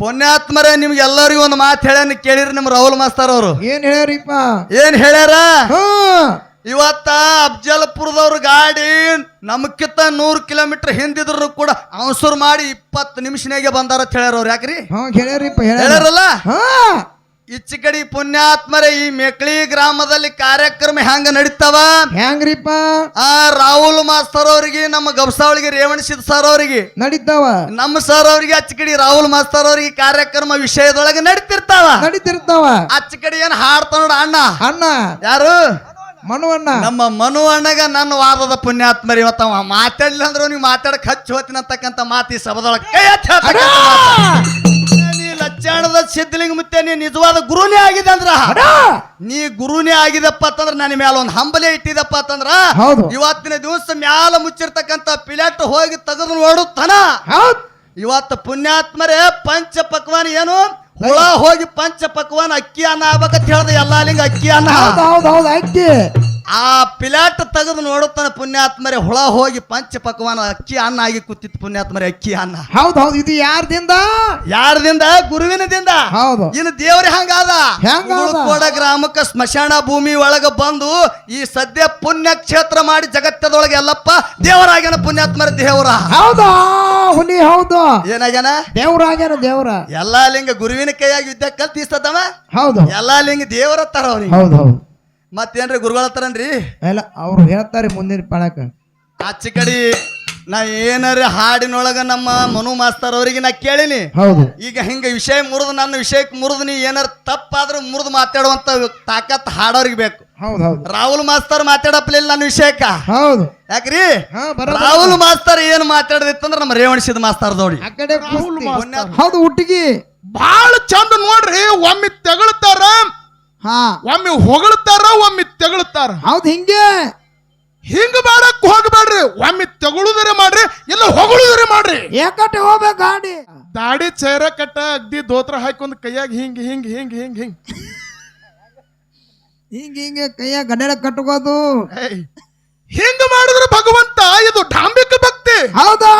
ಪುಣ್ಯಾತ್ಮರೇ ನಿಮ್ಗೆ ಎಲ್ಲರಿಗೂ ಒಂದು ಮಾತು ಹೇಳ್ಯಾನ ಕೇಳಿರಿ ನಿಮ್ ರಾಹುಲ್ ಮಾಸ್ತರ್ ಅವರು. ಏನ್ ಹೇಳ್ಯಾರಿಪ್ಪ? ಏನ್ ಹೇಳ್ಯಾರ? ಇವತ್ತ ಅಫ್ಜಲ್ಪುರದವ್ರ ಗಾಡಿ ನಮ್ಕಿಂತ ನೂರ್ ಕಿಲೋಮೀಟರ್ ಹಿಂದಿದ್ರು ಕೂಡ ಅವಸರು ಮಾಡಿ ಇಪ್ಪತ್ತು ನಿಮಿಷನಾಗೆ ಬಂದಾರ ಹೇಳ್ಯಾರ ಅವ್ರು. ಯಾಕ್ರಿ? ಹೇಳ್ಯಾರಿಪ್ಪ ಹೇಳ್ಯಾರ. ಹೇಳ್ಯಾರಲ್ಲ? ಈಚೆ ಕಡೆ ಪುಣ್ಯಾತ್ಮರೇ ಈ ಮೆಕ್ಳಿ ಗ್ರಾಮದಲ್ಲಿ ಕಾರ್ಯಕ್ರಮ ಹೆಂಗ ನಡೀತಾವ? ಹೆಂಗ್ರಿಪ್ಪ? ಆ ರಾಹುಲ್ ಮಾಸ್ತರ್ ಅವ್ರಿಗೆ ನಮ್ಮ ಗಬ್ಸಾವಳಿಗೆ ರೇವಣಿಸಿದ ಸರ್ ಅವ್ರಿಗೆ. ನಡೀತಾವ? ನಮ್ಮ ಸರ್ ಅವ್ರಿಗೆ ಅಚ್ಚ ಕಡೆ ರಾಹುಲ್ ಮಾಸ್ತರ್ ಅವ್ರಿಗೆ ಕಾರ್ಯಕ್ರಮ ವಿಷಯದೊಳಗೆ ನಡೀತಿರ್ತಾವ. ನಡೀತಿರ್ತಾವ? ಅಚ್ಚ ಕಡೆ ಏನ್ ಹಾಡ್ತಾ ನೋಡ ಅಣ್ಣ. ಅಣ್ಣ. ಯಾರು? ಮನುವಣ್ಣ. ನಮ್ಮ ಮನುವಣ್ಣಗ ನನ್ನ ವಾದದ ಪುಣ್ಯಾತ್ಮರಿ ಇವತ್ತ ಮಾತಾಡ್ಲಿಲ್ಲ ಅಂದ್ರೆ ನೀವು ಮಾತಾಡಕ್ ಹಚ್ಚಿ ಹೋತಿನ ಅಂತಕ್ಕಂಥ ಮಾತಿ ಸಭದೊಳಗೆ ಕೈ ಹಚ್ಚಿ ಲಚ್ಚಾಣದ ಸಿದ್ಧಲಿಂಗ ಮುತ್ತೆ ನೀ ನಿಜವಾದ ಗುರುನೇ ಆಗಿದೆ ಅಂದ್ರ? ನೀ ಗುರುನೇ ಆಗಿದಪ್ಪ ಅಂತಂದ್ರ ನನ್ನ ಮ್ಯಾಲ ಒಂದು ಹಂಬಲೇ ಇಟ್ಟಿದಪ್ಪ ಅಂತಂದ್ರ? ಹೌದು. ಇವತ್ತಿನ ದಿವಸ ಮ್ಯಾಲ ಮುಚ್ಚಿರ್ತಕ್ಕಂಥ ಪಿಲೆಟ್ ಹೋಗಿ ತೆಗೆದು ನೋಡುತ್ತಾನ ಇವತ್ತು ಪುಣ್ಯಾತ್ಮರೇ ಪಂಚ ಪಕ್ವಾನ್ ಏನು? ಹುಳ ಹೋಗಿ ಪಂಚ ಪಕ್ವಾನ್ ಅಕ್ಕಿ ಅನ್ನ ಆಗ್ಬೇಕಂತ ಹೇಳ್ದೆ ಎಲ್ಲಾ ಲಿಂಗ ಅಕ್ಕಿ ಅನ್ನ. ಹೌದ್ ಅಕ್ಕಿ. ಆ ಪಿಲಾಟ್ ತೆಗೆದು ನೋಡುತ್ತಾನೆ ಪುಣ್ಯಾತ್ಮರೇ ಹುಳ ಹೋಗಿ ಪಂಚ ಪಕ್ವಾನ ಅಕ್ಕಿ ಅನ್ನ ಆಗಿ ಕೂತಿತ್ತು ಪುಣ್ಯಾತ್ಮರೇ ಅಕ್ಕಿ ಅನ್ನ. ಹೌದ್ ಹೌದು. ಇದು ಯಾರ್ದಿಂದ? ಯಾರದಿಂದ? ಗುರುವಿನದಿಂದ ಹೌದು. ಇನ್ನು ದೇವ್ರ ಹಂಗಾದ? ಕೋಡ ಗ್ರಾಮಕ್ಕ ಸ್ಮಶಾನ ಭೂಮಿ ಒಳಗ ಬಂದು ಈ ಸದ್ಯ ಪುಣ್ಯ ಕ್ಷೇತ್ರ ಮಾಡಿ ಜಗತ್ತದೊಳಗೆ ಎಲ್ಲಪ್ಪ ದೇವರಾಗ್ಯನ ಪುಣ್ಯಾತ್ಮರ ದೇವರ. ಹೌದಾ ಹುಲಿ ಹೌದು. ಏನಾಗ್ಯಾನ? ದೇವ್ರಾಗ್ಯಾನ ದೇವ್ರ. ಎಲ್ಲಾ ಲಿಂಗ ಗುರುವಿನ ಕೈಯಾಗಿ ವಿದ್ಯೆ ಕಲ್ತಿಸ್ತದವ ಹೌದು. ಎಲ್ಲಾ ಲಿಂಗ ದೇವರ ತರ ಅವ್ರಿಗೆ. ಹೌದು ಹೌದ್. ಮತ್ತೇನ್ರಿ ಗುರುಗಳ ಹತ್ರನ್ರಿ ಎಲ್ಲ ಅವ್ರು ಹೇಳ್ತಾರೆ ಮುಂದಿನ ಪಣಕ ಆಚೆ ಕಡೆ ನಾ ಏನಾರ ಹಾಡಿನೊಳಗ ನಮ್ಮ ಮನು ಮಾಸ್ತರ್ ಅವರಿಗೆ ನಾ ಕೇಳಿನಿ. ಹೌದು. ಈಗ ಹಿಂಗ ವಿಷಯ ಮುರಿದು ನನ್ನ ವಿಷಯಕ್ಕೆ ಮುರಿದು ನೀ ಏನಾರ ತಪ್ಪಾದ್ರೂ ಮುರಿದು ಮಾತಾಡುವಂತ ತಾಕತ್ ಹಾಡೋರಿಗೆ ಬೇಕು. ಹೌದು ಹೌದು. ರಾಹುಲ್ ಮಾಸ್ತರ್ ಮಾತಾಡಪ್ಲಿಲ್ಲ ನನ್ನ ವಿಷಯಕ್ಕ? ಹೌದು. ಯಾಕ್ರಿ? ರಾಹುಲ್ ಮಾಸ್ತರ್ ಏನ್ ಮಾತಾಡದಿತ್ತಂದ್ರ ನಮ್ಮ ರೇವಣಿಸಿದ ಮಾಸ್ತರ್ ಆ ಕಡೆ ಕುಸ್ತಿ. ಹೌದು ಹುಟ್ಟಿಗಿ. ಬಹಳ ಚಂದ ನೋಡ್ರಿ ಒಮ್ಮೆ ತೆಗಳ್ತಾರ. ಹಾ. ಒಮ್ಮೆ ಹೊಗಳ್ತಾರ ಒಮ್ಮೆ ತೆಗಳ್ತಾರ. ಹೌದು ಹಿಂಗೆ. ಹಿಂಗ ಮಾಡಕ್ ಹೋಗ್ಬೇಡ್ರಿ. ಒಮ್ಮೆ ತಗೊಳುದ್ರೆ ಮಾಡ್ರಿ ಇಲ್ಲ ಹೊಗಳುದರೆ ಮಾಡ್ರಿ. ಏಕಟ್ಟೆ ಹೋಗ್ಬೇಕು ಗಾಡಿ. ದಾಡಿ ಚೈರ ಕಟ್ಟ ಅಗ್ದಿ ದೋತ್ರ ಹಾಕೊಂಡ್ ಕೈಯಾಗ ಹಿಂಗ್ ಹಿಂಗ್ ಹಿಂಗ್ ಹಿಂಗ್ ಹಿಂಗ್. ಹಿಂಗೆ ಹಿಂಗೆ ಕೈಯ ಗಡ್ಡೆಳ ಕಟ್ಕೋದು. ಹಿಂಗ್ ಹಿಂಗ ಮಾಡಿದ್ರೆ ಭಗವಂತ ಇದು ಡಾಂಬಿಕ ಭಕ್ತಿ. ಹೌದಾ?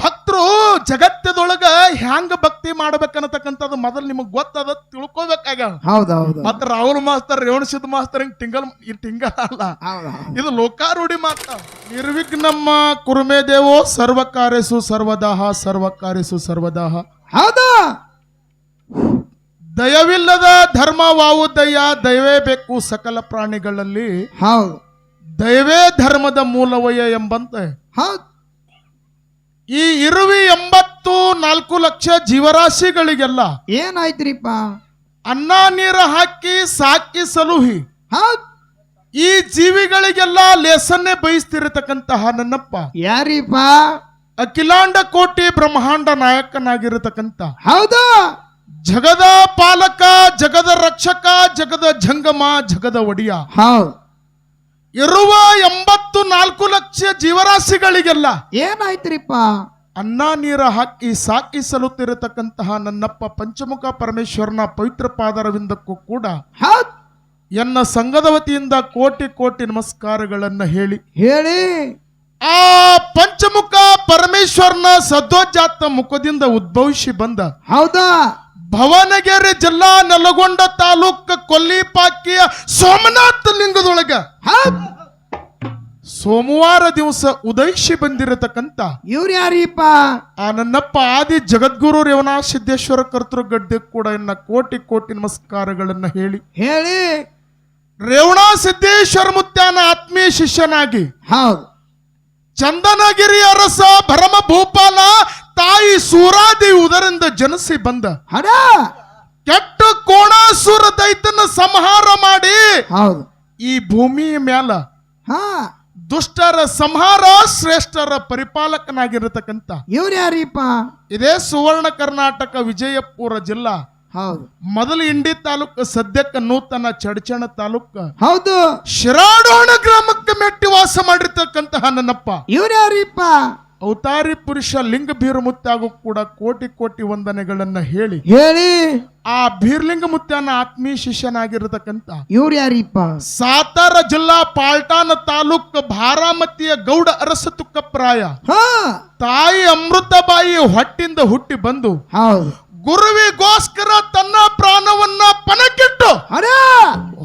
ಭಕ್ತರು ಜಗತ್ತದೊಳಗ ಹ್ಯಾಂಗ ಭಕ್ತಿ ಮಾಡ್ಬೇಕನ್ನತಕ್ಕಂಥದ್ದು ಮೊದಲು ನಿಮಗ್ ಗೊತ್ತದ ತಿಳ್ಕೊಬೇಕಾಗ ಹೌದೌದು. ಹೌದು ಮತ್ತ ರಾಹುಲ್ ಮಾಸ್ತರ್ ರೇವಣಸಿದ್ದ ಮಾಸ್ತರ್ ಹಿಂಗ್ ಟಿಂಗಲ್ ಈ ಟಿಂಗಲ್ ಅಲ್ಲ. ಇದು ಲೋಕಾರೂಢಿ ಮಾತ. ನಿರ್ವಿಘ್ನಮ್ಮ ಕುರುಮೆ ದೇವೋ ಸರ್ವಕಾರ್ಯಸು ಸರ್ವದಾಹ ಸರ್ವಕಾರ್ಯಸು ಸರ್ವದಾಹ. ಹೌದ. ದಯವಿಲ್ಲದ ಧರ್ಮ ವಾವು ದಯ ದಯವೇ ಬೇಕು ಸಕಲ ಪ್ರಾಣಿಗಳಲ್ಲಿ. ಹೌದು. ದಯವೇ ಧರ್ಮದ ಮೂಲವಯ ಎಂಬಂತೆ. ಹೌದು. ಈ ಇರುವಿ ಎಂಬತ್ತು ನಾಲ್ಕು ಲಕ್ಷ ಜೀವರಾಶಿಗಳಿಗೆಲ್ಲ ಏನಾಯ್ತ್ರಿಪ್ಪ? ಅನ್ನ ನೀರು ಹಾಕಿ ಸಾಕಿ ಸಲುಹಿ. ಹೌದ್. ಈ ಜೀವಿಗಳಿಗೆಲ್ಲ ಲೇಸನ್ನೇ ಬಯಸ್ತಿರತಕ್ಕಂತಹ ನನ್ನಪ್ಪ. ಯಾರಿಪ್ಪ? ಅಖಿಲಾಂಡ ಕೋಟಿ ಬ್ರಹ್ಮಾಂಡ ನಾಯಕನಾಗಿರತಕ್ಕಂತ. ಹೌದು. ಜಗದ ಪಾಲಕ ಜಗದ ರಕ್ಷಕ ಜಗದ ಜಂಗಮ ಜಗದ ಒಡಿಯ. ಹೌದು. ಇರುವ ಎಂಬತ್ತು ಜೀವರಾಶಿಗಳಿಗೆಲ್ಲ ಏನಾಯ್ತ್ರಿಪ್ಪ? ಅನ್ನ ನೀರ ಹಾಕಿ ಸಾಕಿ ಸಲುತ್ತಿರತಕ್ಕಂತಹ ನನ್ನಪ್ಪ ಪಂಚಮುಖ ಪರಮೇಶ್ವರನ ಪವಿತ್ರ ಪಾದರವಿಂದಕ್ಕೂ ಕೂಡ ಎನ್ನ ಸಂಘದ ವತಿಯಿಂದ ಕೋಟಿ ಕೋಟಿ ನಮಸ್ಕಾರಗಳನ್ನ ಹೇಳಿ ಹೇಳಿ. ಆ ಪಂಚಮುಖ ಪರಮೇಶ್ವರನ ಸದ್ವಜಾತ ಮುಖದಿಂದ ಉದ್ಭವಿಸಿ ಬಂದ ಹೌದಾ? ಭವನಗೆರೆ ಜಿಲ್ಲಾ ನಲಗೊಂಡ ತಾಲೂಕ ಕೊಲ್ಲಿಪಾಕಿಯ ಸೋಮನಾಥ ಲಿಂಗದೊಳಗ ಸೋಮವಾರ ದಿವಸ ಉದಯಿಸಿ ಬಂದಿರತಕ್ಕಂತ ಇವ್ರು ಯಾರೀಪ ಆ ನನ್ನಪ್ಪ ಆದಿ ಜಗದ್ಗುರು ರೇವನಾ ಸಿದ್ದೇಶ್ವರ ಕರ್ತೃ ಗಡ್ಡೆ ಕೂಡ ಎನ್ನ ಕೋಟಿ ಕೋಟಿ ನಮಸ್ಕಾರಗಳನ್ನ ಹೇಳಿ. ಹೇಳಿ. ರೇವಣಾ ಸಿದ್ದೇಶ್ವರ ಮುತ್ಯಾನ ಆತ್ಮೀಯ ಶಿಷ್ಯನಾಗಿ ಹೌದು. ಚಂದನಗಿರಿ ಅರಸ ಭರಮ ಭೂಪಾಲ ತಾಯಿ ಸೂರಾದಿ ಉದರಿಂದ ಜನಿಸಿ ಬಂದ. ಹಡ. ಕೆಟ್ಟ ಕೋಣಾಸುರ ದೈತನ ಸಂಹಾರ ಮಾಡಿ ಹೌದು. ಈ ಭೂಮಿಯ ಮ್ಯಾಲ ಹಾ. ದುಷ್ಟರ ಸಂಹಾರ ಶ್ರೇಷ್ಠರ ಪರಿಪಾಲಕನಾಗಿರತಕ್ಕಂತ ಇವ್ರು ಯಾರೀಪ ಇದೇ ಸುವರ್ಣ ಕರ್ನಾಟಕ ವಿಜಯಪುರ ಜಿಲ್ಲಾ. ಹೌದು. ಮೊದಲು ಇಂಡಿ ತಾಲೂಕು ಸದ್ಯಕ್ಕೆ ನೂತನ ಚಡಚಣ ತಾಲೂಕು. ಹೌದು. ಶಿರಾಡೋಣ ಗ್ರಾಮಕ್ಕೆ ಮೆಟ್ಟಿ ವಾಸ ಮಾಡಿರ್ತಕ್ಕಂತಹ ನನ್ನಪ್ಪ. ಇವ್ರು ಯಾರಿಪ್ಪ? ಅವತಾರಿ ಪುರುಷ ಲಿಂಗ ಬೀರಮುತ್ತಾಗೂ ಕೂಡ ಕೋಟಿ ಕೋಟಿ ವಂದನೆಗಳನ್ನ ಹೇಳಿ ಹೇಳಿ. ಆ ಬೀರ್ಲಿಂಗ ಮುತ್ಯನ ಆತ್ಮೀಯ ಶಿಷ್ಯನಾಗಿರತಕ್ಕಂತ ಇವ್ರು ಯಾರಿಪ್ಪ? ಸಾತಾರ ಜಿಲ್ಲಾ ಪಾಲ್ಟಾನ ತಾಲೂಕ್ ಭಾರಾಮತಿಯ ಗೌಡ ಅರಸ ತುಕ್ಕಪ್ರಾಯ. ಹಾ. ತಾಯಿ ಅಮೃತಬಾಯಿ ಹೊಟ್ಟಿಂದ ಹುಟ್ಟಿ ಬಂದು ಗುರುವಿಗೋಸ್ಕರ ತನ್ನ ಪ್ರಾಣವನ್ನ ಪಣಕ್ಕಿಟ್ಟು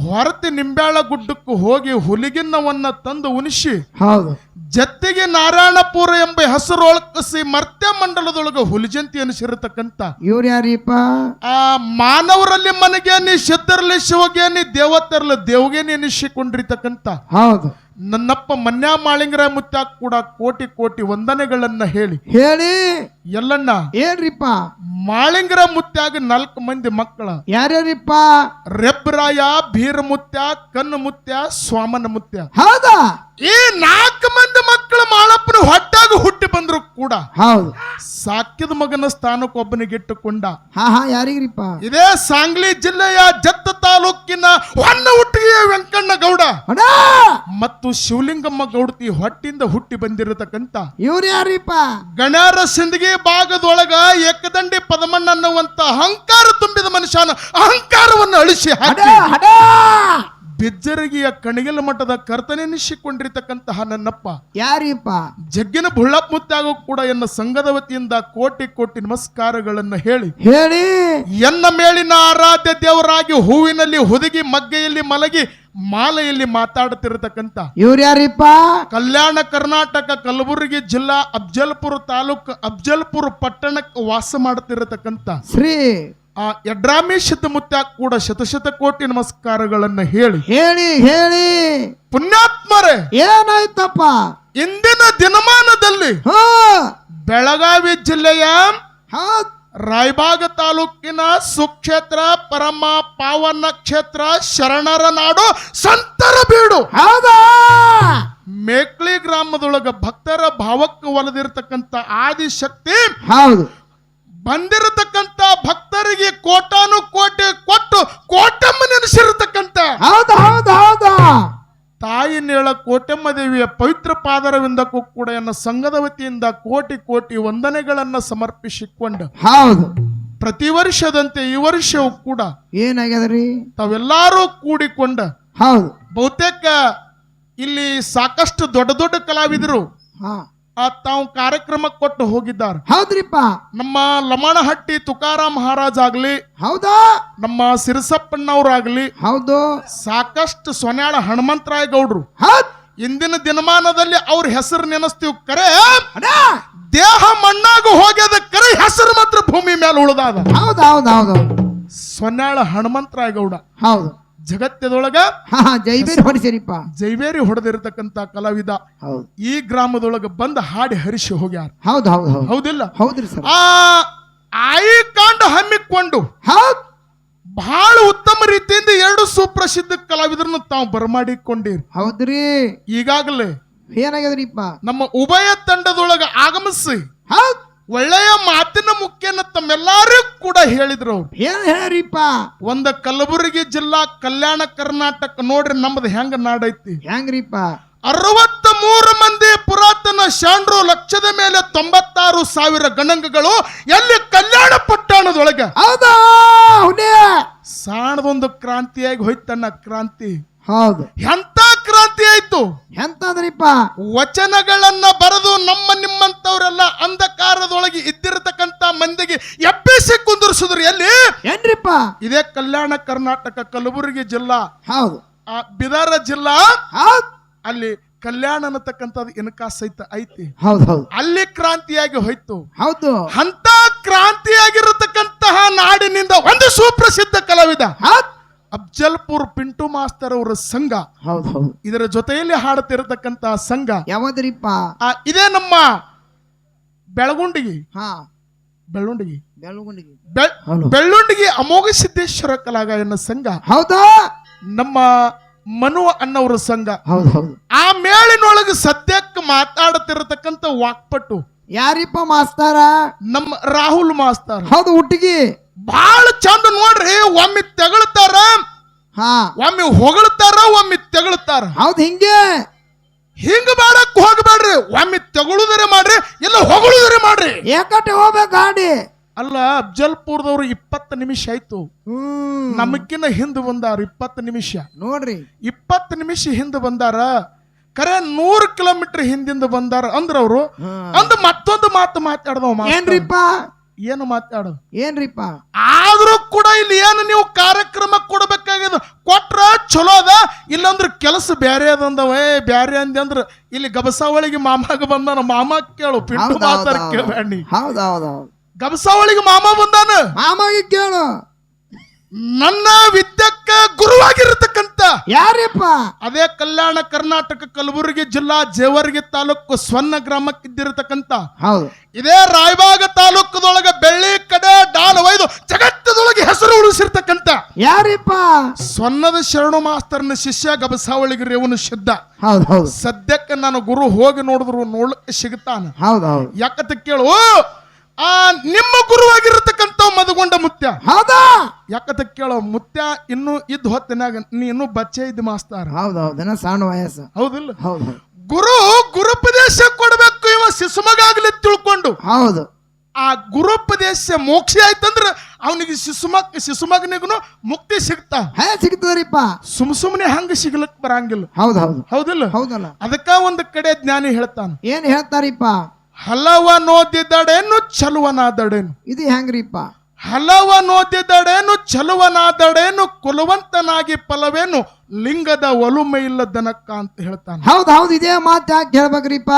ಹೊರತಿ ನಿಂಬ್ಯಾಳ ಗುಡ್ಡಕ್ಕೂ ಹೋಗಿ ಹುಲಿಗಿನ್ನವನ್ನ ತಂದು ಉಣಿಸಿ ಹೌದು. ಜತ್ತಿಗೆ ನಾರಾಯಣಪುರ ಎಂಬ ಹೆಸರು ಹೆಸರೊಳಕಸಿ ಮರ್ತ್ಯ ಮಂಡಲದೊಳಗ ಹುಲಿಜಂತಿ ಅನಿಸಿರತಕ್ಕಂತ. ಇವ್ರು ಯಾರೀಪ ಆ ಮಾನವರಲ್ಲಿ ಮನಗೇನಿ ಸಿದ್ಧರಲ್ಲಿ ಶಿವಗೇನಿ ದೇವತರಲ್ಲಿ ದೇವಗೇನಿ ಅನಿಸಿಕೊಂಡಿರ್ತಕ್ಕಂತ. ಹೌದು. ನನ್ನಪ್ಪ ಮನ್ಯಾ ಮಾಳಿಂಗರ ಮುತ್ತ ಕೂಡ ಕೋಟಿ ಕೋಟಿ ವಂದನೆಗಳನ್ನ ಹೇಳಿ. ಹೇಳಿ. ಎಲ್ಲಣ್ಣ ಏನ್ರಿಪ್ಪ? ಮಾಳಿಂಗರ ಮುತ್ಯಾಗ ನಾಲ್ಕು ಮಂದಿ ಮಕ್ಕಳ. ಯಾರ್ಯಾರಿಪ್ಪ? ರೆಬ್ರಾಯ ಬೀರಮುತ್ಯ ಕಣ್ಣು ಮುತ್ಯ ಸ್ವಾಮನ ಮುತ್ಯ. ಹೌದಾ? ಈ ನಾಲ್ಕು ಮಂದಿ ಮಕ್ಕಳು ಮಾಳಪ್ಪನ ಹೊಟ್ಟಾಗ ಹುಟ್ಟಿ ಬಂದ್ರು ಕೂಡ ಹೌದು. ಸಾಕಿದ ಮಗನ ಸ್ಥಾನಕ್ಕೊಬ್ಬನಿಗಿಟ್ಟುಕೊಂಡ ಹಾ ಹಾ ಯಾರಿಗ್ರಿಪ್ಪ? ಇದೇ ಸಾಂಗ್ಲಿ ಜಿಲ್ಲೆಯ ಜತ್ತ ತಾಲೂಕಿನ ಹೊನ್ನ ಹುಟ್ಟಿಗೆಯ ವೆಂಕಣ್ಣ ಗೌಡ. ಅಣ್ಣ! ಮತ್ತು ಶಿವಲಿಂಗಮ್ಮ ಗೌಡತಿ ಹೊಟ್ಟಿಂದ ಹುಟ್ಟಿ ಬಂದಿರತಕ್ಕಂತ ಇವ್ರು ಯಾರಿಪ್ಪ? ಗಣಾರ ಸಿಂದಗಿ ಭಾಗದೊಳಗ ಏಕದಂಡಿ ಪದಮಣ್ಣ ಅನ್ನುವಂತ ಅಹಂಕಾರ ತುಂಬಿದ ಮನುಷ್ಯನ ಅಹಂಕಾರವನ್ನು ಅಳಿಸಿ ಹಾಕಿ. ಬಿಜ್ಜರಗಿಯ ಕಣಿಗಲ ಮಠದ ಕರ್ತನೆನಿಸಿಕೊಂಡಿರ್ತಕ್ಕಂತಹ ನನ್ನಪ್ಪ. ಯಾರಿಪ್ಪ? ಜಗ್ಗಿನ ಬುಳ್ಳಪ್ಪ ಮುತ್ತಾಗೂ ಕೂಡ ಎನ್ನ ಸಂಘದ ವತಿಯಿಂದ ಕೋಟಿ ಕೋಟಿ ನಮಸ್ಕಾರಗಳನ್ನ ಹೇಳಿ. ಹೇಳಿ. ಎನ್ನ ಮೇಲಿನ ಆರಾಧ್ಯ ದೇವರಾಗಿ ಹೂವಿನಲ್ಲಿ ಹುದುಗಿ ಮಗ್ಗೆಯಲ್ಲಿ ಮಲಗಿ ಮಾಲೆಯಲ್ಲಿ ಮಾತಾಡುತ್ತಿರತಕ್ಕಂತ. ಇವ್ರು ಯಾರಿಪ್ಪ? ಕಲ್ಯಾಣ ಕರ್ನಾಟಕ ಕಲಬುರಗಿ ಜಿಲ್ಲಾ ಅಫ್ಜಲ್ಪುರ ತಾಲೂಕು ಅಫ್ಜಲ್ಪುರ ಪಟ್ಟಣಕ್ಕೆ ವಾಸ ಮಾಡುತ್ತಿರತಕ್ಕಂತ ಶ್ರೀ ಆ ಯಡ್ರಾಮಿ ಮುತ್ಯ ಕೂಡ ಶತಶತ ಕೋಟಿ ನಮಸ್ಕಾರಗಳನ್ನು ಹೇಳಿ. ಹೇಳಿ ಹೇಳಿ. ಪುಣ್ಯಾತ್ಮರೇ ಏನಾಯ್ತಪ್ಪ? ಇಂದಿನ ದಿನಮಾನದಲ್ಲಿ ಹಾ. ಬೆಳಗಾವಿ ಜಿಲ್ಲೆಯ ಹಾ. ರಾಯಬಾಗ ತಾಲೂಕಿನ ಸುಕ್ಷೇತ್ರ ಪರಮ ಪಾವನ ಕ್ಷೇತ್ರ ಶರಣರ ನಾಡು ಸಂತರ ಬೀಡು. ಹೌದಾ? ಮೇಕ್ಳಿ ಗ್ರಾಮದೊಳಗ ಭಕ್ತರ ಭಾವಕ್ಕೆ ಒಲದಿರ್ತಕ್ಕಂಥ ಆದಿಶಕ್ತಿ ಹೌದು. ಬಂದಿರತಕ್ಕಂತ ಭಕ್ತರಿಗೆ ಕೋಟಾನು ಕೋಟಿ ಕೊಟ್ಟು ಕೋಟಮ್ಮ ನೆನೆಸಿರತಕ್ಕಂತ ಹೌದು ಹೌದು ಹೌದು. ತಾಯಿ ನೇಳ ಕೋಟೆಮ್ಮ ದೇವಿಯ ಪವಿತ್ರ ಪಾದರವಿಂದಕ್ಕೂ ಕೂಡ ಎನ್ನ ಸಂಘದ ವತಿಯಿಂದ ಕೋಟಿ ಕೋಟಿ ವಂದನೆಗಳನ್ನ ಸಮರ್ಪಿಸಿಕೊಂಡು ಹೌದು. ಪ್ರತಿ ವರ್ಷದಂತೆ ಈ ವರ್ಷವೂ ಕೂಡ ಏನಾಗ್ಯದ್ರಿ? ತಾವೆಲ್ಲರೂ ಕೂಡಿಕೊಂಡ ಹೌದು. ಬಹುತೇಕ ಇಲ್ಲಿ ಸಾಕಷ್ಟು ದೊಡ್ಡ ದೊಡ್ಡ ಕಲಾವಿದರು ಹಾ. ಆ ತಾವು ಕಾರ್ಯಕ್ರಮ ಕೊಟ್ಟು ಹೋಗಿದ್ದಾರೆ. ಹೌದ್ರಿಪ್ಪ. ನಮ್ಮ ಲಮಣಹಟ್ಟಿ ತುಕಾರಾಮ್ ಮಹಾರಾಜ್ ಆಗ್ಲಿ ಹೌದಾ? ನಮ್ಮ ಸಿರಸಪ್ಪಣ್ಣವ್ರಾಗ್ಲಿ ಹೌದು. ಸಾಕಷ್ಟು ಸೊನ್ಯಾಳ ಹನುಮಂತರಾಯ ಗೌಡ್ರು ಹೌದ್. ಇಂದಿನ ದಿನಮಾನದಲ್ಲಿ ಅವ್ರ ಹೆಸರು ನೆನೆಸ್ತೀವಿ ಕರೆ. ದೇಹ ಮಣ್ಣಾಗ ಹೋಗ್ಯದ ಕರೆ ಹೆಸರು ಮಾತ್ರ ಭೂಮಿ ಮೇಲೆ ಉಳಿದಾದ. ಹೌದು ಹೌದು ಹೌದು. ಸೊನ್ಯಾಳ ಹನುಮಂತರಾಯ ಗೌಡ ಹೌದು. ಜಗತ್ತದೊಳಗ ಜೈಬೇರಿ ಹೊಡಿಸಿರಿಪ್ಪ. ಜೈವೇರಿ ಹೊಡೆದಿರತಕ್ಕಂತ ಕಲಾವಿದ ಹೌದು. ಈ ಗ್ರಾಮದೊಳಗ ಬಂದ ಹಾಡಿ ಹರಿಸಿ ಹೋಗ್ಯಾರ. ಹೌದು ಹೌದು ಹೌದು. ಹೌದಿಲ್ಲ? ಹೌದ್ರಿ ಸರ್. ಆ ಆಯಿ ಕಾಂಡ ಹಮ್ಮಿಕೊಂಡು ಹೌದು. ಬಹಳ ಉತ್ತಮ ರೀತಿಯಿಂದ ಎರಡು ಸುಪ್ರಸಿದ್ಧ ಕಲಾವಿದರನ್ನು ತಾವು ಬರಮಾಡಿಕೊಂಡಿರಿ. ಹೌದ್ರಿ. ಈಗಾಗಲೇ ಏನಾಗ್ಯದ್ರಿಪ್ಪ? ನಮ್ಮ ಉಭಯ ತಂಡದೊಳಗ ಆಗಮಿಸಿ ಹೌದ್. ಒಳ್ಳೆಯ ಮಾತಿನ ಮುಖ್ಯನ ತಮ್ಮೆಲ್ಲರೂ ಕೂಡ ಹೇಳಿದ್ರು ಅವ್ರು. ಏನ್ ಹೇಳ್ರಿಪ್ಪ? ಒಂದ ಕಲಬುರಗಿ ಜಿಲ್ಲಾ ಕಲ್ಯಾಣ ಕರ್ನಾಟಕ ನೋಡ್ರಿ ನಮ್ದು ಹೆಂಗ ನಾಡೈತಿ. ಹೆಂಗ್ರಿಪ್ಪ? ಅರವತ್ತ ಮೂರು ಮಂದಿ ಪುರಾತನ ಶಾಂಡ್ರು ಲಕ್ಷದ ಮೇಲೆ ತೊಂಬತ್ತಾರು ಸಾವಿರ ಗಣಂಗಗಳು ಎಲ್ಲಿ ಕಲ್ಯಾಣ ಪಟ್ಟಣದೊಳಗೆ. ಹೌದಾ ಹುನೇ ಸಾಣದೊಂದು ಕ್ರಾಂತಿಯಾಗಿ ಹೋಯ್ತಣ್ಣ ಕ್ರಾಂತಿ. ಹೌದು. ಎಂತ ಕ್ರಾಂತಿ ಆಯ್ತು? ಎಂತಂದ್ರಿಪ್ಪ ವಚನಗಳನ್ನ ಬರೆದು ನಮ್ಮ ನಿಮ್ಮಂತವರೆಲ್ಲ ಅಂಧಕಾರದೊಳಗೆ ಇದ್ದಿರತಕ್ಕಂತ ಮಂದಿಗೆ ಎಬ್ಬಿಸಿ ಕುಂದಿರ್ಸಿದ್ರು ಎಲ್ಲಿ? ಏನ್ರಿಪ್ಪ? ಇದೇ ಕಲ್ಯಾಣ ಕರ್ನಾಟಕ ಕಲಬುರಗಿ ಜಿಲ್ಲಾ. ಹೌದು. ಆ ಬಿದಾರ ಜಿಲ್ಲಾ ಹೌದ್. ಅಲ್ಲಿ ಕಲ್ಯಾಣ ಅನ್ನತಕ್ಕಂಥದ್ದು ಇನಕಾಸ ಸಹಿತ ಐತಿ. ಹೌದು ಹೌದು. ಅಲ್ಲಿ ಕ್ರಾಂತಿಯಾಗಿ ಹೋಯ್ತು. ಹೌದು. ಅಂತ ಕ್ರಾಂತಿಯಾಗಿರತಕ್ಕಂತಹ ನಾಡಿನಿಂದ ಒಂದು ಸುಪ್ರಸಿದ್ಧ ಕಲಾವಿದ ಹೌದ್. ಅಫ್ಜಲ್ಪುರ್ ಪಿಂಟು ಮಾಸ್ತರ್ ಅವರ ಸಂಘ. ಹೌದು ಹೌದು. ಇದರ ಜೊತೆಯಲ್ಲಿ ಹಾಡುತ್ತಿರತಕ್ಕಂತ ಸಂಘ. ಯಾವ್ದ್ರಿಪ್ಪ? ಆ, ಇದೇ ನಮ್ಮ ಬೆಳಗುಂಡಿಗಿ. ಹಾ. ಬೆಳ್ಳುಂಡಿಗಿ. ಬೆಳಗುಂಡಿಗೆ ಬೆ- ಹೌದು. ಬೆಳ್ಳುಂಡಿಗಿ ಅಮೋಘ ಸಿದ್ದೇಶ್ವರ ಕಲಾಗಾಯನ ಸಂಘ. ಹೌದಾ? ನಮ್ಮ ಮನು ಅನ್ನವರ ಸಂಘ. ಹೌದು ಹೌದು. ಆ ಮೇಳಿನೊಳಗೆ ಸದ್ಯಕ್ಕೆ ಮಾತಾಡುತ್ತಿರತಕ್ಕಂತ ವಾಕ್ಪಟ್ಟು ಯಾರಿಪ್ಪ ಮಾಸ್ತಾರ? ನಮ್ಮ ರಾಹುಲ್ ಮಾಸ್ತಾರ. ಹೌದು ಹುಟ್ಟಿಗಿ. ಬಹಳ ಚಂದ ನೋಡ್ರಿ ಒಮ್ಮೆ ತೆಗಳ್ತಾರ ಹಾ. ಒಮ್ಮೆ ಹೊಗಳ್ತಾರ ಒಮ್ಮೆ ತೆಗಳ್ತಾರ. ಹೌದು ಹಿಂಗೆ. ಹಿಂಗ ಮಾಡಕ್ ಹೋಗ್ಬೇಡ್ರಿ ಒಮ್ಮೆ ತಗೊಳುದರೆ ಮಾಡ್ರಿ ಇಲ್ಲ ಹೊಗಳುದರೆ ಮಾಡ್ರಿ. ಏಕಟ್ಟೆ ಹೋಗ್ಬೇಕು ಗಾಡಿ ಅಲ್ಲ ಅಫ್ಜಲ್ಪುರದವ್ರು ಇಪ್ಪತ್ತು ನಿಮಿಷ ಆಯ್ತು. ನಮಗಿನ್ನ ಹಿಂದೆ ಬಂದಾರ ಇಪ್ಪತ್ತು ನಿಮಿಷ. ನೋಡ್ರಿ. ಇಪ್ಪತ್ತು ನಿಮಿಷ ಹಿಂದೆ ಬಂದಾರ ಕರೆ ನೂರು ಕಿಲೋಮೀಟರ್ ಹಿಂದಿಂದ ಬಂದಾರ ಅಂದ್ರ ಅವರು ಅಂದ್ ಮತ್ತೊಂದು ಮಾತು ಮಾತಾಡ್ದವ. ಏನ್ರಿಪ್ಪ? ಏನು ಮಾತಾಡು? ಏನ್ರಿಪ್ಪ? ಆದ್ರೂ ಕೂಡ ಇಲ್ಲಿ ಏನು ನೀವು ಕಾರ್ಯಕ್ರಮ ಕೊಡಬೇಕಾಗಿದೆ ಕೊಟ್ರ ಚಲೋ ಅದ ಇಲ್ಲಂದ್ರ ಕೆಲಸ ಬ್ಯಾರೆ ಅದಂದವ ಏ ಬ್ಯಾರೆ ಅಂದೆ ಅಂದ್ರ ಇಲ್ಲಿ ಗಬಸಾವಳಿಗೆ ಮಾಮಾಗ ಬಂದಾನ. ಮಾಮ ಕೇಳು ಪಿಂಡು ಮಾತಾಡ ಕೇಳಬೇಡಿ ಗಬಸಾವಳಿಗೆ ಮಾಮ ಬಂದಾನ? ಮಾಮಗೆ ಕೇಳು. ನನ್ನ ವಿದ್ಯಕ್ಕ ಗುರುವಾಗಿರತಕ್ಕಂತ ಯಾರಿಪ್ಪ? ಅದೇ ಕಲ್ಯಾಣ ಕರ್ನಾಟಕ ಕಲಬುರಗಿ ಜಿಲ್ಲಾ ಜೇವರ್ಗಿ ತಾಲೂಕು ಸ್ವನ್ನ ಗ್ರಾಮಕ್ಕಿದ್ದಿರತಕ್ಕಂತ ಹೌದು. ಇದೇ ರಾಯಬಾಗ ತಾಲೂಕದೊಳಗ ಬೆಳ್ಳಿ ಕಡೆ ಡಾಲ್ ಒಯ್ದು ಜಗತ್ತದೊಳಗೆ ಹೆಸರು ಉಳಿಸಿರ್ತಕ್ಕಂತ ಯಾರಿಪ್ಪ? ಸ್ವರ್ಣದ ಶರಣು ಮಾಸ್ತರನ ಶಿಷ್ಯ ಗಬಸಾವಳಿಗೆ ರೇವನು ಶುದ್ಧ. ಹೌದು ಹೌದು. ಸದ್ಯಕ್ಕೆ ನಾನು ಗುರು ಹೋಗಿ ನೋಡಿದ್ರು ನೋಡ್ಲಿಕ್ಕೆ ಸಿಗ್ತಾನ ಹೌದು ಹೌದು. ಯಾಕಂತ ಕೇಳು ಆ ನಿಮ್ಮ ಗುರುವಾಗಿರತಕ್ಕಂತ ಮದಗೊಂಡ ಮುತ್ಯ. ಹೌದಾ? ಯಾಕತ ಕೇಳೋ ಮುತ್ಯ ಇನ್ನು ಇದ್ ಹೊತ್ತಿನಾಗ ನೀ ಇನ್ನು ಬಚ್ಚೆ ಇದ್ ಮಾಸ್ತಾರ. ಹೌದು ಹೌದು ಇನ್ನ ಸಣ್ಣ ವಯಸ್ಸು. ಹೌದಿಲ್ಲ? ಹೌದು. ಗುರು ಗುರುಪದೇಶ ಕೊಡಬೇಕು ಇವ ಶಿಶುಮಗಾಗ್ಲಿ ತಿಳ್ಕೊಂಡು. ಹೌದು. ಆ ಗುರುಪದೇಶ ಮೋಕ್ಷ ಆಯ್ತಂದ್ರೆ ಅವನಿಗೆ ಶಿಶುಮಕ್ ಶಿಶುಮಗನಿಗೂ ಮುಕ್ತಿ ಸಿಗ್ತಾ. ಹೇ ಸಿಗ್ತದ್ರಿಪ್ಪ. ಸುಮ್ ಸುಮ್ಮನೆ ಹಂಗ ಸಿಗ್ಲಕ್ ಬರಂಗಿಲ್ಲ. ಹೌದು ಹೌದು ಹೌದಿಲ್ಲ? ಹೌದಲ್ಲ. ಅದಕ್ಕ ಒಂದು ಕಡೆ ಜ್ಞಾನಿ ಹೇಳ್ತಾನ. ಏನ್ ಹೇಳ್ತಾರಿಪ್ಪ? ಹಲವ ನೋದಿದಡೇನು ಚಲುವನಾದಡೇನು. ಇದು ಹೆಂಗ್ರಿಪ್ಪ? ಹಲವ ನೋದಿದಡೇನು ಚಲುವನಾದಡೇನು ಕುಲವಂತನಾಗಿ ಫಲವೇನು ಲಿಂಗದ ಒಲುಮೆ ಇಲ್ಲದನಕ್ಕ ಅಂತ ಹೇಳ್ತಾನೆ. ಹೌದು ಹೌದು ಇದೇ ಮಾತು ಯಾಕೆ ಹೇಳ್ಬೇಕ್ರಿಪ್ಪ?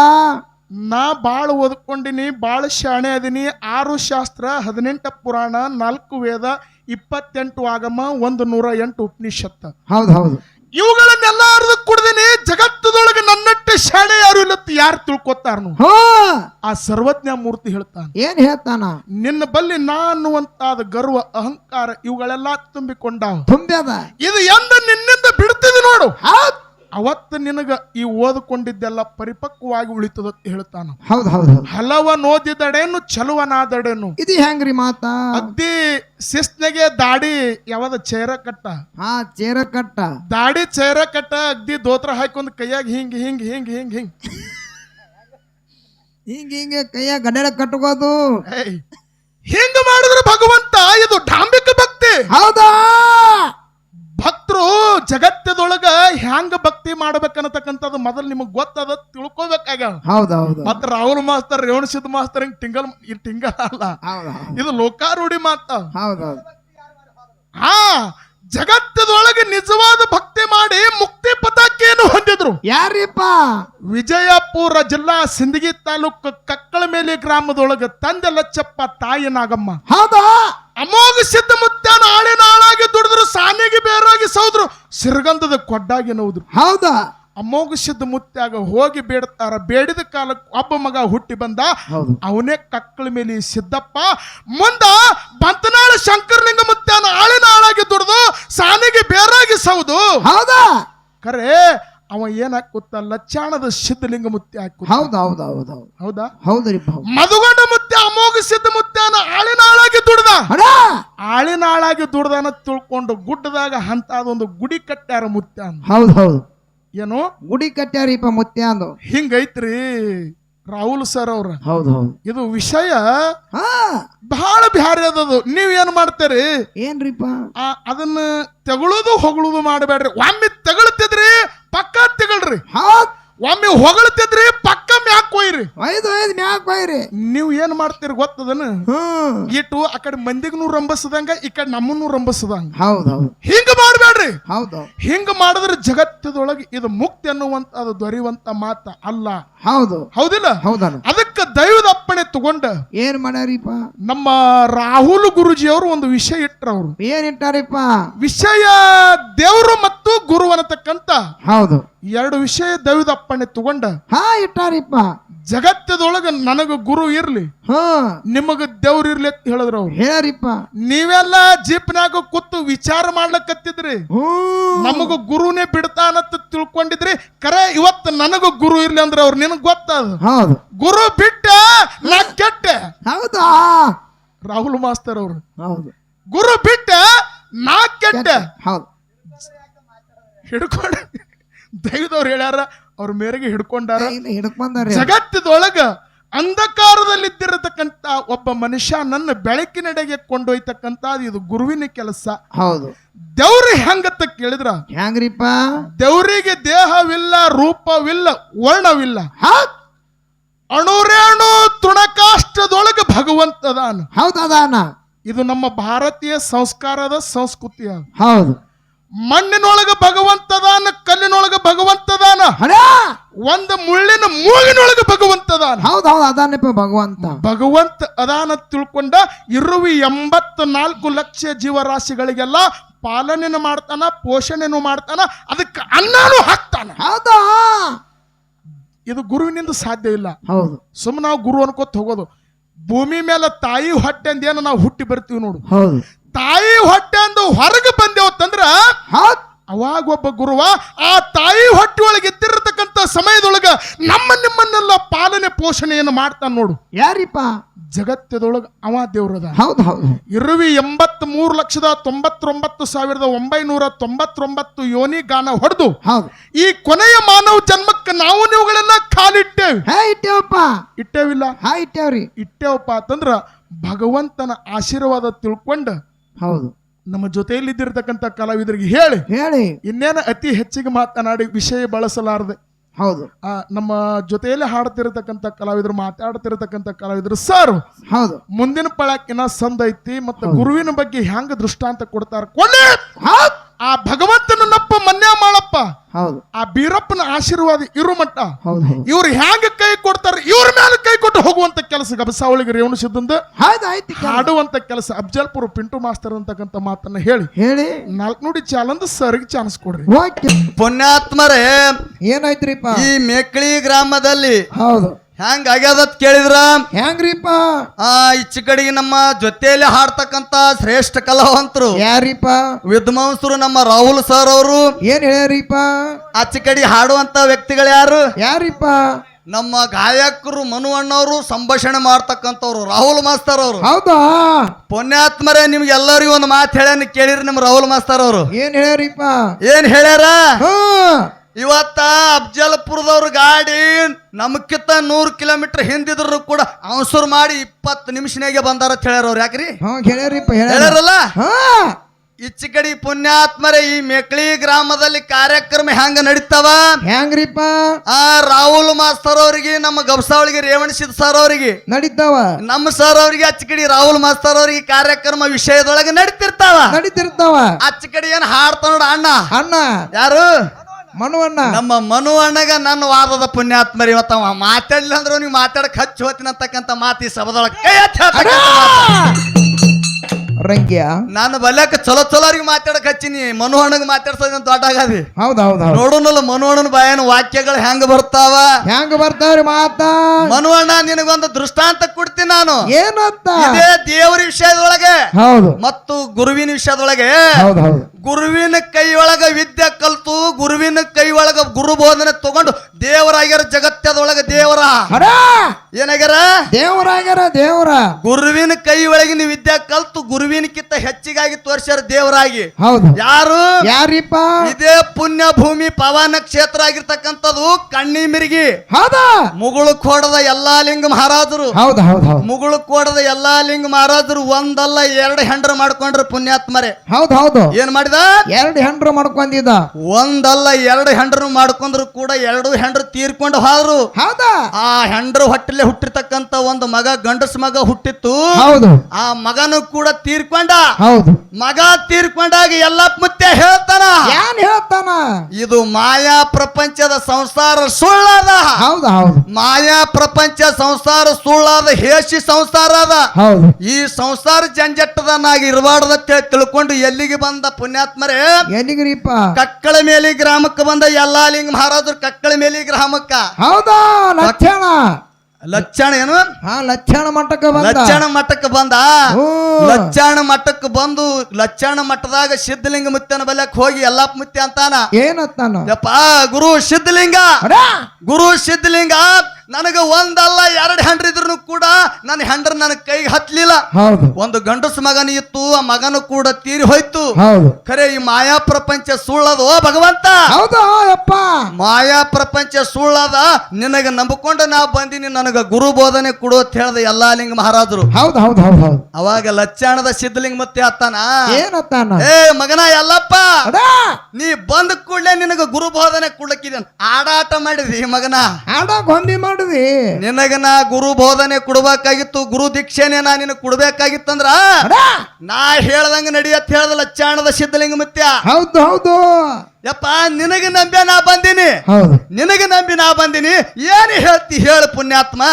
ನಾ ಬಾಳ ಓದ್ಕೊಂಡಿನಿ ಬಾಳ ಶಾಣೆ ಅದೀನಿ. ಆರು ಶಾಸ್ತ್ರ ಹದಿನೆಂಟ ಪುರಾಣ ನಾಲ್ಕು ವೇದ ಇಪ್ಪತ್ತೆಂಟು ಆಗಮ ಒಂದು ನೂರ ಎಂಟು ಉಪನಿಷತ್ತ. ಹೌದು ಹೌದು. ಇವುಗಳನ್ನೆಲ್ಲ ಅರ್ಧ ಕುಡ್ದಿನಿ ಜಗತ್ತದೊಳಗೆ ನನ್ನಟ್ಟೆ ಶಾಣೆ ಯಾರು ಇಲ್ಲ ಯಾರು ತಿಳ್ಕೊತಾರನು ಹೋ. ಆ ಸರ್ವಜ್ಞ ಮೂರ್ತಿ ಹೇಳ್ತಾನೆ. ಏನ್ ಹೇಳ್ತಾನ? ನಿನ್ನ ಬಲ್ಲಿ ನಾ ಅನ್ನುವಂತಾದ ಗರ್ವ ಅಹಂಕಾರ ಇವುಗಳೆಲ್ಲ ತುಂಬಿಕೊಂಡ. ತುಂಬ್ಯದ. ಇದು ಎಂದ ನಿನ್ನಿಂದ ಬಿಡ್ತಿದ್ ನೋಡು. ಹೌದ್. ಅವತ್ತು ನಿನಗ ಈ ಓದಿಕೊಂಡಿದ್ದೆಲ್ಲ ಪರಿಪಕ್ವವಾಗಿ ಉಳಿತದ ಹೇಳ್ತಾನ. ಹೌದು ಹೌದು ಹಲವ ನೋದಿದಡೇನು ಚಲುವನಾದಡೇನು. ಇದು ಹೆಂಗ್ರಿ ಮಾತ? ಅಗ್ದಿ ಶಿಸ್ತಿಗೆ ದಾಡಿ ಯಾವದ ಚೇರ ಕಟ್ಟ? ಹಾ ಚೇರ ಕಟ್ಟ. ದಾಡಿ ಚೇರ ಕಟ್ಟ ಅಗ್ದಿ ದೋತ್ರ ಹಾಕೊಂಡ್ ಕೈಯಾಗ ಹಿಂಗ್ ಹಿಂಗ್ ಹಿಂಗ್ ಹಿಂಗ್ ಹಿಂಗ್. ಹಿಂಗ ಹಿಂಗೆ ಕೈಯ ಗಡ್ಡ ಕಟ್ಕೋದು. ಹಿಂಗ್ ಮಾಡಿದ್ರೆ ಭಗವಂತ ಇದು ಡಾಂಬಿಕ ಭಕ್ತಿ. ಹೌದಾ? ಭಕ್ತರು ಜಗತ್ತದೊಳಗ ಹ್ಯಾಂಗ ಭಕ್ತಿ ಮಾಡ್ಬೇಕನ್ನತಕ್ಕಂಥದ್ದು ಮೊದಲು ನಿಮಗ್ ಗೊತ್ತದ ತಿಳ್ಕೊಬೇಕಾಗ್ಯಾವ ಹೌದು ಹೌದು ಮತ್ತ ರಾಹುಲ್ ಮಾಸ್ತರ್ ರೇವಣಸಿದ್ದ ಮಾಸ್ತರ್ ಹಿಂಗ್ ಟಿಂಗಲ್ ಈ ಟಿಂಗಲ್ ಅಲ್ಲ ಇದು ಲೋಕಾರೂಢಿ ಮಾತ. ಹಾ ಜಗತ್ತದೊಳಗೆ ನಿಜವಾದ ಭಕ್ತಿ ಮಾಡಿ ಮುಕ್ತಿ ಪತಾಕೆಯನ್ನು ಹೊಂದಿದ್ರು. ಯಾರಿಪ್ಪ? ವಿಜಯಪುರ ಜಿಲ್ಲಾ ಸಿಂದಗಿ ತಾಲೂಕು ಕಕ್ಕಳ ಮೇಲೆ ಗ್ರಾಮದೊಳಗೆ ತಂದೆ ಲಚ್ಚಪ್ಪ ತಾಯಿ ನಾಗಮ್ಮ. ಹೌದಾ? ಅಮೋಘ ಸಿದ್ಧ ಮುತ್ತಾನ ಆಳಿನ ಆಳಾಗಿ ದುಡಿದ್ರು ಸಾನೆಗೆ ಬೇರಾಗಿ ಸೌದ್ರು ಸಿರಗಂಧದ ಕೊಡ್ಡಾಗಿ ನೋದ್ರು. ಹೌದಾ? ಅಮೋಘ ಮುತ್ತಾಗ ಹೋಗಿ ಬೇಡ್ತಾರ ಬೇಡಿದ ಕಾಲಕ್ಕೆ ಒಬ್ಬ ಮಗ ಹುಟ್ಟಿ ಬಂದ. ಹೌದು. ಅವನೇ ಕಕ್ಕಳ ಮೇಲೆ ಸಿದ್ದಪ್ಪ ಮುಂದ ಬಂತನಾಳ ಶಂಕರಲಿಂಗ ಮುತ್ಯಾನ ಆಳಿನ ಆಳಾಗಿ ದುಡ್ದು ಸಾನೆಗೆ ಬೇರಾಗಿ ಸೌದು. ಹೌದಾ? ಖರೆ ಅವ ಏನಾಕುತ್ತ ಲಚ್ಚಾಣದ ಸಿದ್ಧಲಿಂಗ ಮುತ್ಯ ಹಾಕು ಹೌದು ಹೌದು ಹೌದು ಹೌದು. ಹೌದಾ? ಹೌದ್ರಿ ಹೌದು ಮಧುಗೊಂಡ ಮುತ್ಯ ಅಮೋಘ ಸಿದ್ಧ ಮುತ್ಯಾನ ಆಳಿನ ಆಳಾಗಿ ದುಡ್ದ. ಅಣ್ಣ ಆಳಿನ ಆಳಾಗಿ ದುಡ್ದಾನ ತಿಳ್ಕೊಂಡು ಗುಡ್ಡದಾಗ ಅಂತದೊಂದು ಗುಡಿ ಕಟ್ಟ್ಯಾರ ಮುತ್ಯ ಅಂದ. ಹೌದು ಹೌದು. ಏನು? ಗುಡಿ ಕಟ್ಟ್ಯಾರೀಪ ಮುತ್ಯ ಅಂದು. ಹಿಂಗೈತ್ರಿ ರಾಹುಲ್ ಸರ್ ಅವ್ರ. ಹೌದು ಹೌದು. ಇದು ವಿಷಯ ಹಾ. ಬಹಳ ಬ್ಯಾರೆ ಅದದು. ನೀವ್ ಏನ್ ಮಾಡ್ತೀರಿ? ಏನ್ರಿಪ್ಪ? ಆ, ಅದನ್ನ ತೆಗಳೋದು ಹೊಗಳೋದು ಮಾಡಬೇಡ್ರಿ. ಒಮ್ಮೆ ತೆಗಳ್ತಿದ್ರಿ ಪಕ್ಕ ತೆಗಳ್ರಿ ಹೌದ್ ಒಮ್ಮೆ ಹೊಗಳ್ತಿದ್ರಿ ಪಕ್ಕ ಮ್ಯಾಕ್ ಕೊಯ್ರಿ. ಐದು ಐದು ಮ್ಯಾಕ್ ಬೈರಿ ನೀವು ಏನ್ ಮಾಡ್ತೀರಿ ಗೊತ್ತದನ? ಹ್ಮ್. ಇಟ್ಟು ಆ ಕಡೆ ಮಂದಿಗೂ ರಂಬಸದಂಗ ಈ ಕಡೆ ನಮ್ಮನ್ನು ರಂಬಸದಂಗ ಹೌದು ಹೌದು ಹಿಂಗ ಮಾಡ್ಬೇಡ್ರಿ ಹೌದು. ಹಿಂಗ ಮಾಡಿದ್ರೆ ಜಗತ್ತದೊಳಗೆ ಇದು ಮುಕ್ತಿ ಅನ್ನುವಂತ ಅದು ದೊರೆಯುವಂತ ಮಾತ ಅಲ್ಲ. ಹೌದು. ಹೌದಿಲ್ಲ? ಹೌದಣ್ಣ ಅದಕ್ಕೆ ದೈವದ ಅಪ್ಪಣೆ ತಗೊಂಡ ಏನ್ ಮಾಡ್ಯಾರಿಪ್ಪ? ನಮ್ಮ ರಾಹುಲ್ ಗುರುಜಿ ಅವರು ಒಂದು ವಿಷಯ ಇಟ್ರ ಅವರು ಏನ್ ಇಟ್ಟಾರಿಪ್ಪ? ವಿಷಯ ದೇವರು ಮತ್ತು ಗುರು ಅನ್ನತಕ್ಕಂತ ಹೌದು. ಎರಡು ವಿಷಯ ದೈವದ ಅಪ್ಪಣೆ ತಗೊಂಡ. ಹಾ ಇಟ್ಟಾರಿಪ್ಪ. ಜಗತ್ತದೊಳಗ ನನಗ ಗುರು ಇರ್ಲಿ. ಹಾ. ನಿಮಗ ದೇವ್ರ ಇರ್ಲಿ ಅಂತ ಹೇಳಿದ್ರ ಅವ್ರು ಹೇಳಿಪ್ಪ ನೀವೆಲ್ಲ ಜೀಪ್ನಾಗ ಕೂತು ವಿಚಾರ ಮಾಡ್ಲಕತ್ತಿದ್ರಿ. ನಮಗ ಗುರುನೇ ಬಿಡ್ತಾನಂತ ತಿಳ್ಕೊಂಡಿದ್ರಿ. ಕರೆ ಇವತ್ತು ನನಗ ಗುರು ಇರ್ಲಿ ಅಂದ್ರೆ ಅವ್ರು ನಿನಗ್ ಗೊತ್ತದ? ಹೌದು. ಗುರು ಬಿಟ್ಟ ನಾ ಕೆಟ್ಟ ಹೌದಾ? ರಾಹುಲ್ ಮಾಸ್ತರ್ ಅವರು. ಹೌದು. ಗುರು ಬಿಟ್ಟ ನಾ ಕೆಟ್ಟ ಹೌದು. ಹಿಡ್ಕೊಂಡ ದೈವದವ್ರು ಹೇಳ್ಯಾರ ಅವ್ರ ಮೇರೆಗೆ ಹಿಡ್ಕೊಂಡಾರ. ಹಿಡ್ಕೊಂಡಾರಿ ಜಗತ್ತದೊಳಗ ಅಂಧಕಾರದಲ್ಲಿದ್ದಿರತಕ್ಕಂತ ಒಬ್ಬ ಮನುಷ್ಯ ನನ್ನ ಬೆಳಕಿನಡೆಗೆ ಕೊಂಡೊಯ್ತಕ್ಕಂತ ಇದು ಗುರುವಿನ ಕೆಲಸ. ಹೌದು. ದೇವ್ರಿ ಹೆಂಗತ್ತ ಕೇಳಿದ್ರ? ಹೆಂಗ್ರಿಪ್ಪ? ದೇವ್ರಿಗೆ ದೇಹವಿಲ್ಲ ರೂಪವಿಲ್ಲ ವರ್ಣವಿಲ್ಲ. ಹೌದ್. ಅಣುರೇಣು ತುಣಕಾಷ್ಟದೊಳಗೆ ಭಗವಂತದಾನ. ಹೌದದಾನ? ಇದು ನಮ್ಮ ಭಾರತೀಯ ಸಂಸ್ಕಾರದ ಸಂಸ್ಕೃತಿ. ಹೌದು. ಮಣ್ಣಿನೊಳಗ ಭಗವಂತದಾನ ಕಲ್ಲಿನೊಳಗ ಭಗವಂತದಾನ. ಒಂದು ಮುಳ್ಳಿನ ಮೂಗಿನೊಳಗ ಭಗವಂತದಾನ. ಹೌದು ಹೌದು ಅದಾನಪ್ಪ ಭಗವಂತ. ಭಗವಂತ ಅದಾನ ತಿಳ್ಕೊಂಡ ಇರುವಿ ಎಂಬತ್ತ ನಾಲ್ಕು ಲಕ್ಷ ಜೀವರಾಶಿಗಳಿಗೆಲ್ಲ ಪಾಲನೆನು ಮಾಡ್ತಾನ ಪೋಷಣೆನು ಮಾಡ್ತಾನ ಅದಕ್ಕೆ ಅನ್ನನೂ ಹಾಕ್ತಾನ. ಹೌದಾ? ಇದು ಗುರುವಿನಿಂದ ಸಾಧ್ಯ ಇಲ್ಲ. ಹೌದು. ಸುಮ್ಮನೆ ನಾವು ಗುರು ಅನ್ಕೋತ ಹೋಗೋದು. ಭೂಮಿ ಮೇಲೆ ತಾಯಿ ಹೊಟ್ಟೆ ಅಂದ ಏನು ನಾವು ಹುಟ್ಟಿ ಬರ್ತೀವಿ ನೋಡು. ಹೌದು. ತಾಯಿ ಹೊಟ್ಟೆ ಅಂದು ಹೊರಗೆ ಬಂದೇವತ್ತಂದ್ರ ತಂದ್ರ ಅವಾಗ ಒಬ್ಬ ಗುರುವ ಆ ತಾಯಿ ಹೊಟ್ಟೆ ಒಳಗೆ ಇದ್ದಿರತಕ್ಕಂತ ಸಮಯದೊಳಗ ನಮ್ಮ ನಿಮ್ಮನ್ನೆಲ್ಲ ಪಾಲನೆ ಪೋಷಣೆಯನ್ನು ಮಾಡ್ತಾನೆ ನೋಡು. ಯಾರಿಪ್ಪ? ಜಗತ್ತದೊಳಗ ಅವ ದೇವ್ರದ ಹೌದು ಹೌದು ಇರುವಿ ಎಂಬತ್ ಮೂರು ಲಕ್ಷದ ತೊಂಬತ್ತೊಂಬತ್ತು ಸಾವಿರದ ಒಂಬೈನೂರ ತೊಂಬತ್ತೊಂಬತ್ತು ಯೋನಿ ಗಾನ ಹೊಡೆದು ಹೌದು. ಈ ಕೊನೆಯ ಮಾನವ ಜನ್ಮಕ್ಕೆ ನಾವು ನೀವುಗಳೆಲ್ಲ ಕಾಲಿಟ್ಟೇವಿ. ಹೇ ಇಟ್ಟೇವಪ್ಪ. ಇಟ್ಟೇವಿಲ್ಲ? ಹಾ ಇಟ್ಟೇವ್ರಿ. ಇಟ್ಟೇವಪ್ಪ ಅಂತಂದ್ರ ಭಗವಂತನ ಆಶೀರ್ವಾದ ತಿಳ್ಕೊಂಡು ಹೌದು. ನಮ್ಮ ಜೊತೆಯಲ್ಲಿದ್ದಿರ್ತಕ್ಕಂಥ ಕಲಾವಿದರಿಗೆ ಹೇಳಿ. ಹೇಳಿ. ಇನ್ನೇನು ಅತಿ ಹೆಚ್ಚಿಗೆ ಮಾತನಾಡಿ ವಿಷಯ ಬಳಸಲಾರದೆ. ಹೌದು. ನಮ್ಮ ಜೊತೆಯಲ್ಲಿ ಹಾಡ್ತಿರತಕ್ಕಂಥ ಕಲಾವಿದರು ಮಾತಾಡ್ತಿರತಕ್ಕಂಥ ಕಲಾವಿದರು ಸರ್ ಹೌದು. ಮುಂದಿನ ಪಳಕಿನ ಸಂದೈತಿ ಮತ್ತು ಗುರುವಿನ ಬಗ್ಗೆ ಹೆಂಗ ದೃಷ್ಟಾಂತ ಕೊಡ್ತಾರ ಕೊಡ್ಲಿ! ಆ ಭಗವಂತನ ನಪ್ಪ ಮನ್ಯ ಮಾಡಪ್ಪ ಹೌದು. ಆ ಬೀರಪ್ಪನ ಆಶೀರ್ವಾದ ಇರು ಮಟ್ಟ. ಹೌದು ಇವ್ರು ಹ್ಯಾಂಗ ಕೈ ಕೊಡ್ತಾರ? ಇವ್ರ ಮೇಲೆ ಕೈ ಕೊಟ್ಟು ಹೋಗುವಂತ ಕೆಲಸ ಗಬಸಾವಳಿಗೆ ರೇವಣ ಸಿದ್ದಂದು ಹಾಡುವಂತ ಕೆಲಸ. ಅಬ್ಜಲ್ಪುರ ಪಿಂಟು ಮಾಸ್ತರ್ ಅಂತಕ್ಕಂತ ಮಾತನ್ನ ಹೇಳಿ. ಹೇಳಿ. ನಾಲ್ಕು ನೋಡಿ ಚಾಲಂದು ಸರ್ಗೆ ಚಾನ್ಸ್ ಕೊಡ್ರಿ. ಓಕೆ ಪುಣ್ಯಾತ್ಮರೇ ಏನಾಯ್ತ್ರಿಪ್ಪ? ಈ ಮೆಕ್ಳಿ ಗ್ರಾಮದಲ್ಲಿ ಹೌದು. ಹೆಂಗ್ ಆಗ್ಯದತ್ ಕೇಳಿದ್ರ? ಹೆಂಗ್ರಿಪ್ಪ ಆ ಇಚ್ಛ ಕಡೆಗೆ ನಮ್ಮ ಜೊತೆಯಲ್ಲಿ ಹಾಡ್ತಕ್ಕಂತ ಶ್ರೇಷ್ಠ ಕಲಾವಂತರು ಯಾರಿಪ್ಪ? ವಿದ್ವಾಂಸರು ನಮ್ಮ ರಾಹುಲ್ ಸರ್ ಅವರು. ಏನ್ ಹೇಳ್ಯಾರಿಪ್ಪ? ಆಚೆ ಕಡೆ ಹಾಡುವಂತ ವ್ಯಕ್ತಿಗಳು ಯಾರು? ಯಾರಿಪ್ಪ? ನಮ್ಮ ಗಾಯಕರು ಮನು ಅಣ್ಣವರು ಸಂಭಾಷಣೆ ಮಾಡ್ತಕ್ಕಂಥವ್ರು ರಾಹುಲ್ ಮಾಸ್ತರ್ ಅವರು. ಹೌದಾ? ಪುಣ್ಯಾತ್ಮರೇ ನಿಮ್ಗೆ ಎಲ್ಲರಿಗೂ ಒಂದು ಮಾತು ಹೇಳ್ಯಾನ ಕೇಳಿರಿ ನಿಮ್ಮ ರಾಹುಲ್ ಮಾಸ್ತರ್ ಅವರು. ಏನ್ ಹೇಳ್ಯಾರಿಪ್ಪ? ಏನ್ ಹೇಳ್ಯಾರ? ಇವತ್ತ ಅಫ್ಜಲ್ಪುರದವ್ರ ಗಾಡಿ ನಮ್ಕಿಂತ ನೂರು ಕಿಲೋಮೀಟರ್ ಹಿಂದಿದ್ರು ಕೂಡ ಅವಸರು ಮಾಡಿ ಇಪ್ಪತ್ತು ನಿಮಿಷನಾಗೆ ಬಂದಾರ ಅಂತ ಹೇಳ್ಯಾರ ಅವ್ರು. ಯಾಕ್ರಿ? ಹೇಳ್ಯಾರಲ್ಲ? ಇಚ್ಚ ಕಡಿ ಪುಣ್ಯಾತ್ಮರೇ ಈ ಮೆಕ್ಳಿ ಗ್ರಾಮದಲ್ಲಿ ಕಾರ್ಯಕ್ರಮ ಹೆಂಗ ನಡೀತಾವ? ಹೆಂಗ್ರಿಪ್ಪ? ಆ ರಾಹುಲ್ ಮಾಸ್ತರ್ ಅವ್ರಿಗೆ ನಮ್ಮ ಗಬ್ಸಾವಳಿಗೆ ರೇವಣಸಿದ್ ಸರ್ ಅವ್ರಿಗೆ. ನಡೀತಾವ? ನಮ್ಮ ಸರ್ ಅವರಿಗೆ ಅಚ್ಚ ಕಡೆ ರಾಹುಲ್ ಮಾಸ್ತರ್ ಅವ್ರಿಗೆ ಕಾರ್ಯಕ್ರಮ ವಿಷಯದೊಳಗೆ ನಡೀತಿರ್ತಾವ. ನಡೀತಿರ್ತಾವ. ಅಚ್ಚ ಕಡೆ ಏನ್ ಹಾಡ್ತಾವ ನೋಡ ಅಣ್ಣ. ಅಣ್ಣ. ಯಾರು? ಮನುವಣ್ಣ. ನಮ್ಮ ಮನುವಣ್ಣಗ ನನ್ನ ವಾದದ ಪುಣ್ಯಾತ್ಮರಿ ಇವತ್ತ ಮಾತಾಡ್ಲಿಲ್ಲ ಅಂದ್ರೆ ನೀವು ಮಾತಾಡಕ್ ಹಚ್ಚಿ ಹೋತಿನ ಅಂತಕ್ಕಂಥ ಮಾತಿ ಸಭದೊಳಗೆ. ಕೈ ಹಚ್ಚಿ. ರಂಗ್ಯ. ನಾನು ಬಲ್ಯಾಕ ಚಲೋ ಚಲೋ ಅವ್ರಿಗೆ ಮಾತಾಡಕ್ ಹಚ್ಚಿನಿ. ಮನು ಅಣ್ಣಗ ಮಾತಾಡ್ಸೋದ್ ದೊಡ್ಡ ಆಗದಿ? ಹೌದ್ ಹೌದ್ ಹೌದ್. ನೋಡೋಣಲ್ಲ ಮನು ಅಣ್ಣನ ಬಾಯನ ವಾಕ್ಯಗಳು ಹೆಂಗ ಬರ್ತಾವ? ಹೆಂಗ್ ಬರ್ತಾವ್ರಿ ಮಾತ? ಮನು ಅಣ್ಣ ನಿನಗೊಂದು ದೃಷ್ಟಾಂತ ಕೊಡ್ತೀನಿ ನಾನು. ಏನಂತ ಇದೇ ದೇವರ ವಿಷಯದೊಳಗೆ ಹೌದು. ಮತ್ತು ಗುರುವಿನ ವಿಷಯದೊಳಗೆ ಹೌದ್ ಹೌದು. ಗುರುವಿನ ಕೈಯೊಳಗ ವಿದ್ಯೆ ಕಲ್ತು ಗುರುವಿನ ಕೈ ಒಳಗ ಗುರು ಬೋಧನೆ ತಗೊಂಡು ದೇವರಾಗ್ಯಾರ ಜಗತ್ತದೊಳಗ ದೇವರ. ಏನಾಗ್ಯಾರ? ದೇವರಾಗ್ಯಾರ ದೇವರ. ಗುರುವಿನ ಕೈ ಒಳಗಿನ ವಿದ್ಯೆ ಕಲ್ತು ಗುರುವಿನಕ್ಕಿಂತ ಹೆಚ್ಚಿಗಾಗಿ ತೋರ್ಸ್ಯಾರ ದೇವರಾಗಿ. ಹೌದು. ಯಾರು? ಯಾರಿಪ್ಪ? ಇದೇ ಪುಣ್ಯ ಭೂಮಿ ಪವನ ಕ್ಷೇತ್ರ ಆಗಿರ್ತಕ್ಕಂಥದ್ದು ಕಣ್ಣಿ ಮಿರಿಗಿ. ಹೌದಾ? ಮುಗುಳು ಕೋಡದ ಎಲ್ಲಾ ಲಿಂಗ ಮಹಾರಾಜರು. ಹೌದು ಹೌದ್ ಹೌದ್. ಮುಗುಳು ಕೋಡದ ಎಲ್ಲಾ ಲಿಂಗ ಮಹಾರಾಜರು ಒಂದಲ್ಲ ಎರಡು ಹೆಂಡ್ರ ಮಾಡ್ಕೊಂಡ್ರ ಪುಣ್ಯಾತ್ಮರೇ. ಹೌದ್ ಹೌದು. ಏನ್ ಮಾಡಿದ? ಎರಡು ಹೆಂಡ್ರು ಮಾಡ್ಕೊಂಡಿದ್ದ. ಒಂದಲ್ಲ ಎರಡು ಹೆಂಡ್ರು ಮಾಡ್ಕೊಂಡ್ರು ಕೂಡ ಎರಡು ಹೆಂಡ್ರು ತೀರ್ಕೊಂಡು ಹಾದ್ರು. ಹೌದಾ? ಆ ಹೆಂಡ್ರು ಹೊಟ್ಟಲೆ ಹುಟ್ಟಿರ್ತಕ್ಕಂತ ಒಂದು ಮಗ ಗಂಡಸ ಮಗ ಹುಟ್ಟಿತ್ತು. ಹೌದು. ಆ ಮಗನು ಕೂಡ ತೀರ್ಕೊಂಡ. ಹೌದು. ಮಗ ತೀರ್ಕೊಂಡಾಗ ಎಲ್ಲ ಮುತ್ತೆ ಹೇಳ್ತಾನ. ಏನ್ ಹೇಳ್ತಾನ? ಇದು ಮಾಯಾ ಪ್ರಪಂಚದ ಸಂಸಾರ ಸುಳ್ಳದ. ಹೌದು ಹೌದು. ಮಾಯಾ ಪ್ರಪಂಚ ಸಂಸಾರ ಸುಳ್ಳಾದ ಹೇಸಿ ಸಂಸಾರ ಅದ. ಹೌದು. ಈ ಸಂಸಾರ ಜಂಜಟ್ಟದನ್ನಾಗಿ ಇರಬಾರ್ದ ತಿಳ್ಕೊಂಡು ಎಲ್ಲಿಗೆ ಬಂದ ಪುಣ್ಯಾತ್ಮರೇ? ಎಲ್ಲಿಗ್ರಿಪ್ಪ? ಕಕ್ಕಳ ಮೇಲೆ ಗ್ರಾಮಕ್ಕೆ ಬಂದ ಎಲ್ಲಾ ಲಿಂಗ ಮಹಾರಾಜರು ಕಕ್ಕಳ ಮೇಲೆ ಗ್ರಾಮಕ್ಕ ಹೌದಾ ಲಕ್ಷಣ. ಲಕ್ಷಣ ಏನು? ಹಾ ಲಕ್ಷಣ ಮಟ್ಟಕ್ಕೆ ಬಂದ. ಲಕ್ಷಣ ಮಠಕ್ಕೆ ಬಂದ. ಲಕ್ಷಣ ಮಠಕ್ಕೆ ಬಂದು ಲಕ್ಷಣ ಮಠದಾಗ ಸಿದ್ಧಲಿಂಗ ಮುತ್ತನ ಬಲ್ಯಕ್ ಹೋಗಿ ಎಲ್ಲಪ್ಪ ಮುತ್ಯ ಅಂತಾನ. ಏನತ್ತಾನ ಯಪ್ಪ ಗುರು ಸಿದ್ಧಲಿಂಗ. ಗುರು ಸಿದ್ಧಲಿಂಗ. ನನಗ ಒಂದಲ್ಲ ಎರಡು ಹೆಂಡ್ರ ಇದ್ರು ಕೂಡ ನನ್ನ ಹೆಂಡ್ರ ನನ್ನ ಕೈಗೆ ಹತ್ಲಿಲ್ಲ. ಹೌದು. ಒಂದು ಗಂಡಸ ಮಗನ ಇತ್ತು ಆ ಮಗನ ಕೂಡ ತೀರಿ ಹೋಯ್ತು. ಹೌದು. ಖರೆ ಈ ಮಾಯಾ ಪ್ರಪಂಚ ಸುಳ್ಳದು ಓ ಭಗವಂತ? ಹೌದು ಮಾಯಾ ಪ್ರಪಂಚ ಸುಳ್ಳದ ನಿನಗ ನಂಬಿಕೊಂಡು ನಾ ಬಂದಿನಿ ನನಗ ಗುರು ಬೋಧನೆ ಕೊಡು ಅಂತ ಹೇಳ್ದೆ ಎಲ್ಲಾ ಲಿಂಗ ಮಹಾರಾಜರು. ಹೌದು ಹೌದು ಹೌದು ಹೌದು. ಅವಾಗ ಲಚ್ಚಾಣದ ಸಿದ್ಧಲಿಂಗ ಮತ್ತೆ ಅತ್ತಾನ ಏನತ್ತಾನ? ಏ ಮಗನ ಎಲ್ಲಪ್ಪ ನೀ ಬಂದ ಕೂಡಲೇ ನಿನಗ ಗುರು ಬೋಧನೆ ಕೊಡ್ಲಕ್ಕಿದೆ ಆಡಾಟ ಮಾಡಿದಿ ಮಗನ? ಆಡ ಗೊಂಬಿ ಮಾಡಿದಿ? ನಿನಗ ನಾ ಗುರು ಬೋಧನೆ ಕೊಡ್ಬೇಕಾಗಿತ್ತು ಗುರು ದೀಕ್ಷೆನೆ ನಾ ನಿನಗೆ ಕೊಡ್ಬೇಕಾಗಿತ್ತಂದ್ರ? ನಾ ಹೇಳ್ದಂಗ ನಡಿಯತ್ ಹೇಳದ ಲಚ್ಚಾಣದ ಸಿದ್ಧಲಿಂಗ ಮುತ್ಯ. ಹೌದು ಹೌದು. ಯಪ್ಪ ನಿನಗೆ ನಂಬಿ ನಾ ಬಂದೀನಿ? ಹೌದು. ನಿನಗೆ ನಂಬಿ ನಾ ಬಂದೀನಿ? ಏನು ಹೇಳ್ತಿ ಹೇಳು ಪುಣ್ಯಾತ್ಮ?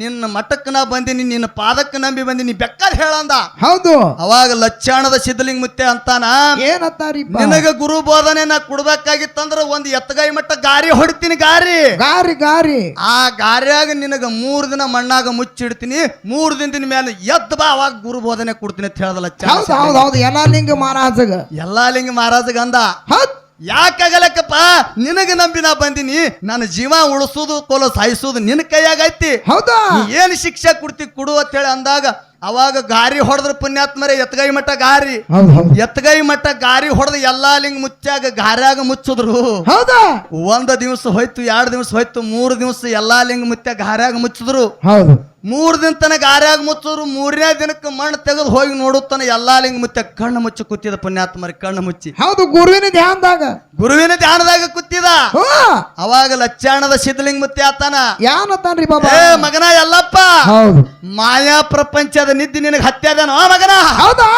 ನಿನ್ನ ಮಠಕ್ಕೆ ನಾ ಬಂದೀನಿ ನಿನ್ನ ಪಾದಕ್ಕೆ ನಂಬಿ ಬಂದೀನಿ ಬೆಕ್ಕದ ಹೇಳಂದ ಹೌದು. ಅವಾಗ ಲಚ್ಚಾಣದ ಸಿದ್ಧಲಿಂಗ ಮುತ್ತೆ ಅಂತಾನ. ಏನತ್ತಾರಿ ನಿನಗ ಗುರು ಬೋಧನೆ ನಾ ಕೊಡ್ಬೇಕಾಗಿತ್ತಂದ್ರ ಒಂದ್ ಎತ್ತಗಾಯಿ ಮಟ್ಟ ಗಾರಿ ಹೊಡಿತೀನಿ ಗಾರಿ. ಗಾರಿ ಗಾರಿ. ಆ ಗಾರಿಯಾಗ ನಿನಗ ಮೂರ್ ದಿನ ಮಣ್ಣಾಗ ಮುಚ್ಚಿಡ್ತೀನಿ. ಮೂರ್ ದಿನದ ಮೇಲೆ ಎದ್ದು ಬಾ ಅವಾಗ ಗುರು ಬೋಧನೆ ಕೊಡ್ತೀನಿ ಅಂತ ಹೇಳ್ದ ಲಚ್ಚಾಣ ಹೌದು ಹೌದು ಹೌದು. ಎಲ್ಲ ಲಿಂಗ ಮಹಾರಾಜಗ. ಎಲ್ಲಾ ಲಿಂಗ ಮಹಾರಾಜಗ ಅಂದ. ಯಾಕಾಗಲಕ್ಕಪ್ಪ ನಿನಗ ನಂಬಿ ನಾ ಬಂದಿನಿ. ನನ್ನ ಜೀವ ಉಳಿಸೋದು ಕೊಲ ಸಾಯಿಸೋದು ನಿನ್ನ ಕೈಯಾಗೈತಿ. ಹೌದಾ? ಏನ್ ಶಿಕ್ಷೆ ಕೊಡ್ತಿ ಕೊಡು ಅಂತ ಹೇಳಿ ಅಂದಾಗ ಅವಾಗ ಗಾರಿ ಹೊಡೆದ್ರ ಪುಣ್ಯಾತ್ಮರೇ ಎತ್ತಗೈ ಮಟ್ಟ ಗಾರಿ. ಎತ್ಗೈ ಮಟ್ಟ ಗಾರಿ ಹೊಡೆದ ಎಲ್ಲಾ ಲಿಂಗ ಮುಚ್ಚಾಗ ಗಾರ್ಯಾಗ ಮುಚ್ಚಿದ್ರು. ಹೌದಾ? ಒಂದ್ ದಿವಸ ಹೋಯ್ತು ಎರಡು ದಿವಸ ಹೋಯ್ತು ಮೂರು ದಿವಸ ಎಲ್ಲಾ ಲಿಂಗ ಮುತ್ಯ ಗಾರ್ಯಾಗ ಮುಚ್ಚಿದ್ರು. ಹೌದು. ಮೂರ್ ದಿನ ತನಕ ಆರ್ಯಾಗ ಮುಚ್ಚೋರು ಮೂರನೇ ದಿನಕ್ಕೆ ಮಣ್ಣು ತೆಗೆದು ಹೋಗಿ ನೋಡುತ್ತಾನ ಎಲ್ಲಾ ಲಿಂಗ ಮುಚ್ಚ ಕಣ್ಣು ಮುಚ್ಚಿ ಕೂತಿದ ಪುಣ್ಯಾತ್ಮರಿ ಕಣ್ಣು ಮುಚ್ಚಿ. ಹೌದು ಗುರುವಿನ ಧ್ಯಾನದಾಗ. ಗುರುವಿನ ಧ್ಯಾನದಾಗ ಕುತ್ತಿದ ಅವಾಗ ಲಚ್ಚಾಣದ ಸಿದ್ಧಲಿಂಗ ಮುತ್ತಿ ಆತಾನ. ಯಾನತ್ತಾನ್ರಿ ಬಾಬಾ? ಏ ಮಗನ ಎಲ್ಲಪ್ಪ. ಹೌದು. ಮಾಯಾ ಪ್ರಪಂಚದ ನಿದ್ದೆ ನಿನಗೆ ಹತ್ಯಾದನೋ ಮಗನ? ಹೌದಾ?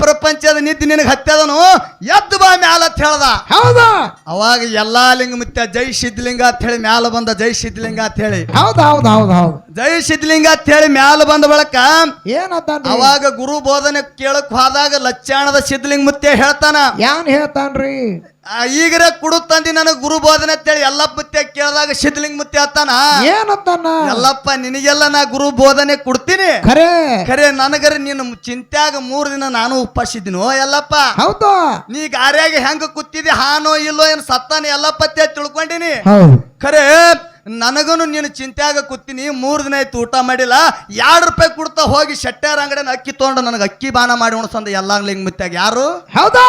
ಪ್ರಪಂಚದ ನಿದ್ದೆ ನಿನಗೆ ಹತ್ತದನು ಎದ್ದು ಬಾ ಮ್ಯಾಲ ಅಂತ ಹೇಳ್ದ. ಹೌದಾ? ಅವಾಗ ಎಲ್ಲಾ ಲಿಂಗ ಮತ್ತೆ ಜೈ ಸಿದ್ಧಲಿಂಗ ಅಂತ ಹೇಳಿ ಮ್ಯಾಲ ಬಂದ ಜೈ ಸಿದ್ಧಲಿಂಗ ಅಂತ ಹೇಳಿ. ಹೌದು ಹೌದು ಹೌದು ಹೌದು. ಜೈ ಸಿದ್ಧಲಿಂಗ ಅಂತ ಹೇಳಿ ಮ್ಯಾಲ ಬಂದ ಬಳಕ ಏನಂತ ಅವಾಗ ಗುರು ಬೋಧನೆ ಕೇಳಕ್ ಹೋದಾಗ ಲಚ್ಚಾಣದ ಸಿದ್ಧಲಿಂಗ ಮುತ್ಯ ಹೇಳ್ತಾನ. ಯಾನ್ ಹೇಳ್ತಾನ್ರಿ? ಈಗರ ಕುಡುತ್ತಂದಿ ನನಗ ಗುರು ಬೋಧನೆ ಅಂತೇಳಿ ಎಲ್ಲಪ್ಪ ಮುತ್ತೆ ಕೇಳಿದಾಗ ಸಿದ್ಧಲಿಂಗ ಮುತ್ತೆ ಅತ್ತಾನ ಏನತ್ತಾನ? ಎಲ್ಲಪ್ಪ ನಿನಗೆಲ್ಲ ನಾ ಗುರು ಬೋಧನೆ ಕೊಡ್ತೀನಿ. ಖರೆ. ಖರೆ ನನಗರ ನಿನ್ನ ಚಿಂತ್ಯಾಗ ಮೂರ್ ದಿನ ನಾನು ಉಪವಾಸಿದ್ದೀನೋ. ಎಲ್ಲಪ್ಪ ಹೌದು. ನೀ ಗಾರ್ಯಾಗ ಹೆಂಗ ಕೂತಿದಿ ಹಾನೋ ಇಲ್ಲೋ ಏನ್ ಸತ್ತಾನ ಎಲ್ಲಪ್ಪ ತಿಳ್ಕೊಂಡಿನಿ. ಖರೆ ನನಗನು ನೀನು ಚಿಂತ್ಯಾಗ ಕೂತೀನಿ ಮೂರು ದಿನ ಆಯ್ತು ಊಟ ಮಾಡಿಲ್ಲ ಎರಡು ರೂಪಾಯಿ ಕೊಡ್ತಾ ಹೋಗಿ ಶೆಟ್ಟ್ಯಾರ ಅಂಗಡಿನ ಅಕ್ಕಿ ತೊಗೊಂಡು ನನಗೆ ಅಕ್ಕಿ ಬಾನ ಮಾಡಿ ಉಣಸಂದ ಎಲ್ಲಾ ಲಿಂಗ ಮುತ್ಯಾಗ ಯಾರು? ಹೌದಾ?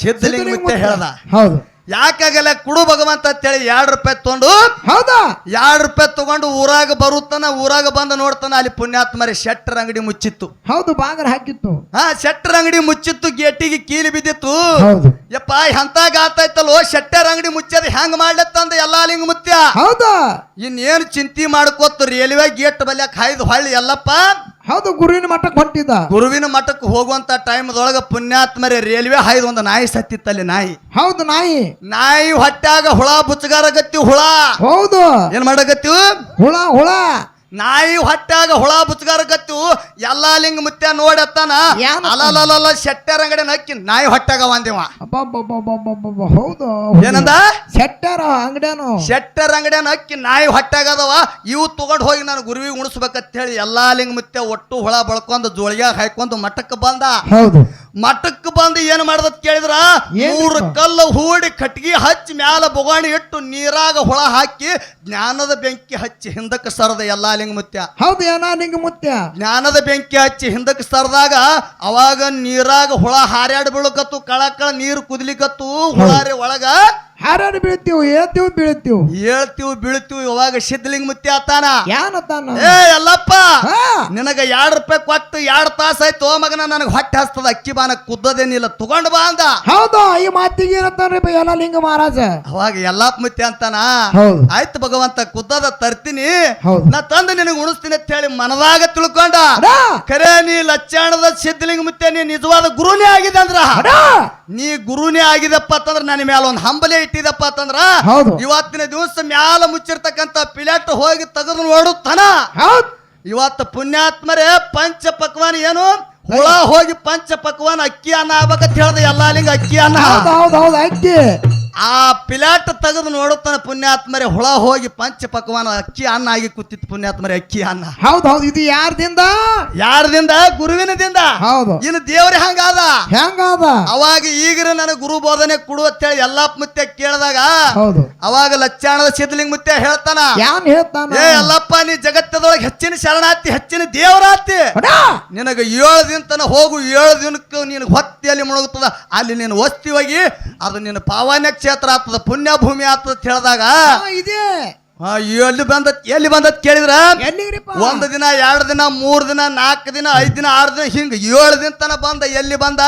ಸಿದ್ಧಲಿಂಗ ಮುತ್ತೆ. ಹೇಳ್ದ. ಹೌದು. ಯಾಕಾಗಲ್ಲ ಕುಡು ಭಗವಂತ ಅಂತೇಳಿ ಎರಡು ರೂಪಾಯಿ ತಗೊಂಡು ಹೌದಾ? ಎರಡು ರೂಪಾಯಿ ತಗೊಂಡು ಊರಾಗ ಬರುತ್ತಾನ ಊರಾಗ ಬಂದು ನೋಡ್ತಾನ ಅಲ್ಲಿ ಪುಣ್ಯಾತ್ಮರಿ ಶೆಟ್ಟರ್ ಅಂಗಡಿ ಮುಚ್ಚಿತ್ತು. ಹೌದು ಬಾಗರ ಹಾಕಿತ್ತು. ಹಾ ಶೆಟ್ಟರ್ ಅಂಗಡಿ ಮುಚ್ಚಿತ್ತು ಗೇಟಿಗೆ ಕೀಲಿ ಬಿದ್ದಿತ್ತು. ಹೌದು. ಯಪ್ಪ ಎಂತ ಗಾತಾಯ್ತಲ್ಲೋ ಶೆಟ್ಟರ್ ಅಂಗಡಿ ಮುಚ್ಚದ ಹೆಂಗ್ ಮಾಡ್ಲತ್ತಂದ ಎಲ್ಲಾ ಲಿಂಗ ಮುತ್ಯ? ಹೌದಾ? ಇನ್ನೇನು ಚಿಂತೆ ಮಾಡ್ಕೋತ ರೈಲ್ವೆ ಗೇಟ್ ಬಲ್ಯಾಕ ಹಾಯ್ದು ಹೊಳ್ಳಿ ಎಲ್ಲಪ್ಪ. ಹೌದು ಗುರುವಿನ ಮಠಕ್ಕೆ ಹೊಂಟಿದ್ದ. ಗುರುವಿನ ಮಠಕ್ಕೆ ಹೋಗುವಂತ ಟೈಮ್ದೊಳಗ ಪುಣ್ಯಾತ್ಮರಿ ರೈಲ್ವೆ ಹಾಯ್ದು ಒಂದು ನಾಯಿ ಸತ್ತಿತ್ತಲ್ಲಿ ನಾಯಿ. ಹೌದು ನಾಯಿ. ನಾಯಿ ಹೊಟ್ಟಾಗ ಹುಳ ಬುಚ್ಚಗಾರ ಗತ್ತಿ ಹುಳ. ಹೌದು. ಏನ್ ಮಾಡಕತ್ತಿವು? ಹುಳ ಹುಳ. ನಾಯಿ ಹೊಟ್ಟಾಗ ಹುಳ ಬುತ್ಗಾರ ಗತ್ತು ಎಲ್ಲಾ ಲಿಂಗ ಮುತ್ಯ ನೋಡತ್ತಾನ. ಯಾನ್ ಅಲಲಲಲ ಶೆಟ್ಟರ್ ಅಂಗಡಿ ನಕ್ಕಿ ನಾಯಿ ಹೊಟ್ಟಾಗ ಒಂದಿವ. ಅಬ್ಬಬ್ಬಬ್ಬಬ್ಬಬ್ಬಬ್ಬ, ಹೌದು ಏನಂದ? ಶೆಟ್ಟರ ಅಂಗಡಿಯನು ಶೆಟ್ಟರ್ ಅಂಗಡಿ ನಕ್ಕಿ ನಾಯಿ ಹೊಟ್ಟಾಗದವ ಇವು ತಗೊಂಡ್ ಹೋಗಿ ನಾನು ಗುರುವಿಗೆ ಉಣಿಸ್ಬೇಕಂತ ಹೇಳಿ ಎಲ್ಲಾ ಲಿಂಗ ಮುತ್ಯ ಒಟ್ಟು ಹುಳ ಬಳ್ಕೊಂಡು ಜೋಳಿಗೆ ಹಾಕೊಂಡು ಮಠಕ್ಕೆ ಬಂದ. ಹೌದು. ಮಠಕ್ಕೆ ಬಂದು ಏನು ಮಾಡ್ದತ್ ಕೇಳಿದ್ರ? ಮೂರು ಕಲ್ಲು ಹೂಡಿ ಕಟ್ಗಿ ಹಚ್ಚಿ ಮ್ಯಾಲ ಬೊಗಾಣಿ ಇಟ್ಟು ನೀರಾಗ ಹುಳ ಹಾಕಿ ಜ್ಞಾನದ ಬೆಂಕಿ ಹಚ್ಚಿ ಹಿಂದಕ್ಕೆ ಸರದ ಎಲ್ಲಾ ಲಿಂಗ ಮುತ್ಯ. ಹೌದು ಏನಾ ನಿಂಗ ಮುತ್ಯ? ಜ್ಞಾನದ ಬೆಂಕಿ ಹಚ್ಚಿ ಹಿಂದಕ್ಕೆ ಸರದಾಗ ಅವಾಗ ನೀರಾಗ ಹುಳ ಹಾರ್ಯಾಡ್ ಬೀಳಕತ್ತು ಕಳ ಕಳ ನೀರು ಕುದ್ಲಿಕತ್ತು ಹುಳಾರಿ ಒಳಗ ಹಾರಾಡಿ ಬೀಳ್ತೀವಿ ಏಳ್ತೀವಿ ಬೀಳ್ತೀವಿ? ಹೇಳ್ತೀವಿ ಬೀಳ್ತೀವಿ ಇವಾಗ ಸಿದ್ಧಲಿಂಗ ಮುತ್ತಿ ಆತಾನ? ಯಾನತ್ತಾನ ಏ ಎಲ್ಲಪ್ಪ ಹಾ. ನಿನಗ ಎರಡ್ ರೂಪಾಯಿ ಕೊಟ್ಟು ಎರಡ್ ತಾಸ ಆಯ್ತು ಓ ಮಗನ ನನಗೆ ಹೊಟ್ಟೆ ಹಸ್ತದ ಅಕ್ಕಿ ಬಾನ ಕುದ್ದದೇನಿಲ್ಲ ತಗೊಂಡ್ ಬಾ ಅಂದ. ಹೌದು ಈ ಮಾತಿಗೆ ಏನತ್ತಾನ್ರಿ ಎಲ್ಲ ಲಿಂಗ ಮಹಾರಾಜ? ಅವಾಗ ಎಲ್ಲಪ್ಪ ಮುತ್ತಿ ಅಂತಾನ? ಹೌದು. ಆಯ್ತು ಭಗವಂತ ಕುದ್ದದ ತರ್ತೀನಿ. ಹೌದು. ನಾ ತಂದು ನಿನಗ ಉಣಿಸ್ತೀನಿ ಅಂತ ಹೇಳಿ ಮನದಾಗ ತಿಳ್ಕೊಂಡ. ಅಡ. ಖರೆ ನೀ ಲಚ್ಚಾಣದ ಸಿದ್ಧಲಿಂಗ ಮುತ್ತೆ ನೀ ನಿಜವಾದ ಗುರುನೇ ಆಗಿದೆ ಅಂದ್ರ. ಅಡ. ನೀ ಗುರುನೇ ಆಗಿದಪ್ಪ ಅಂತಂದ್ರೆ ನನ್ನ ಮೇಲೆ ಒಂದು ಹಂಬಲೆ ಇಟ್ಟಿದಪ್ಪ ಅಂತಂದ್ರ ಹೌದು. ಇವತ್ತಿನ ದಿವಸ ಮ್ಯಾಲ ಮುಚ್ಚಿರ್ತಕ್ಕಂತ ಪಿಲೆಟ್ ಹೋಗಿ ತೆಗೆದು ನೋಡುತ್ತಾನ ಇವತ್ತು ಪುಣ್ಯಾತ್ಮರೇ ಪಂಚ ಪಕ್ವಾನ್ ಏನು? ಹುಳ ಹೋಗಿ ಪಂಚ ಪಕ್ವಾನ್ ಅಕ್ಕಿ ಅನ್ನ ಆಗ್ಬೇಕಂತ ಹೇಳ್ದೆ ಎಲ್ಲಾ ಲಿಂಗ ಅಕ್ಕಿ ಅನ್ನ. ಹೌದು ಅಕ್ಕಿ. ಆ ಪಿಲಾಟ್ ತೆಗೆದು ನೋಡುತ್ತಾನೆ ಪುಣ್ಯಾತ್ಮರೆ ಹುಳ ಹೋಗಿ ಪಂಚ ಪಕ್ವಾನ ಅಕ್ಕಿ ಅನ್ನ ಆಗಿ ಕೂತಿತ್ತು ಪುಣ್ಯಾತ್ಮರೆ ಅಕ್ಕಿ ಅನ್ನ. ಹೌದು ಹೌದು ಇದು ಯಾರ್ದಿಂದ? ಯಾರದಿಂದ? ಗುರುವಿನದಿಂದ ಹೌದು. ಇನ್ನು ದೇವ್ರ ಹಂಗಾದ? ಹೆಂಗಾದ? ಅವಾಗ ಈಗಿನ ನನಗೆ ಗುರು ಬೋಧನೆ ಕೊಡು ಅಂತೇಳಿ ಎಲ್ಲಪ್ಪ ಮುತ್ತೆ ಕೇಳಿದಾಗ ಹೌದು. ಅವಾಗ ಲಚ್ಚಾಣದ ಸಿದ್ಧಲಿಂಗ ಮುತ್ತೆ ಹೇಳ್ತಾನ ಯಾನ್ ಹೇಳ್ತಾನ? ಏ ಅಲ್ಲಪ್ಪ ನೀ ಜಗತ್ತದೊಳಗೆ ಹೆಚ್ಚಿನ ಶರಣಾತಿ ಹೆಚ್ಚಿನ ದೇವರಾತಿ. ನಿನಗ ನಿನಗೆ ಏಳು ದಿನ ತನ ಹೋಗು ಏಳು ದಿನಕ್ಕೆ ನೀನು ಹೊತ್ತಿಯಲ್ಲಿ ಮುಳುಗುತ್ತದ. ಅಲ್ಲಿ ನೀನು ವಸ್ತಿ ಹೋಗಿ ಅದು ನಿನ್ನ ಪಾವನ್ಯ ಕ್ಷೇತ್ರ ಆಗ್ತದ ಪುಣ್ಯ ಭೂಮಿ ಆಗ್ತದ ಹೇಳಿದಾಗ ಇದೆ. ಆ, ಎಲ್ಲಿ ಬಂದ ಎಲ್ಲಿ ಬಂದತ್ ಕೇಳಿದ್ರ? ಒಂದು ದಿನ ಎರಡು ದಿನ ಮೂರು ದಿನ ನಾಲ್ಕು ದಿನ ಐದು ದಿನ ಆರು ದಿನ ಹಿಂಗ ಏಳು ದಿನ ತನ ಬಂದ ಎಲ್ಲಿ ಬಂದ.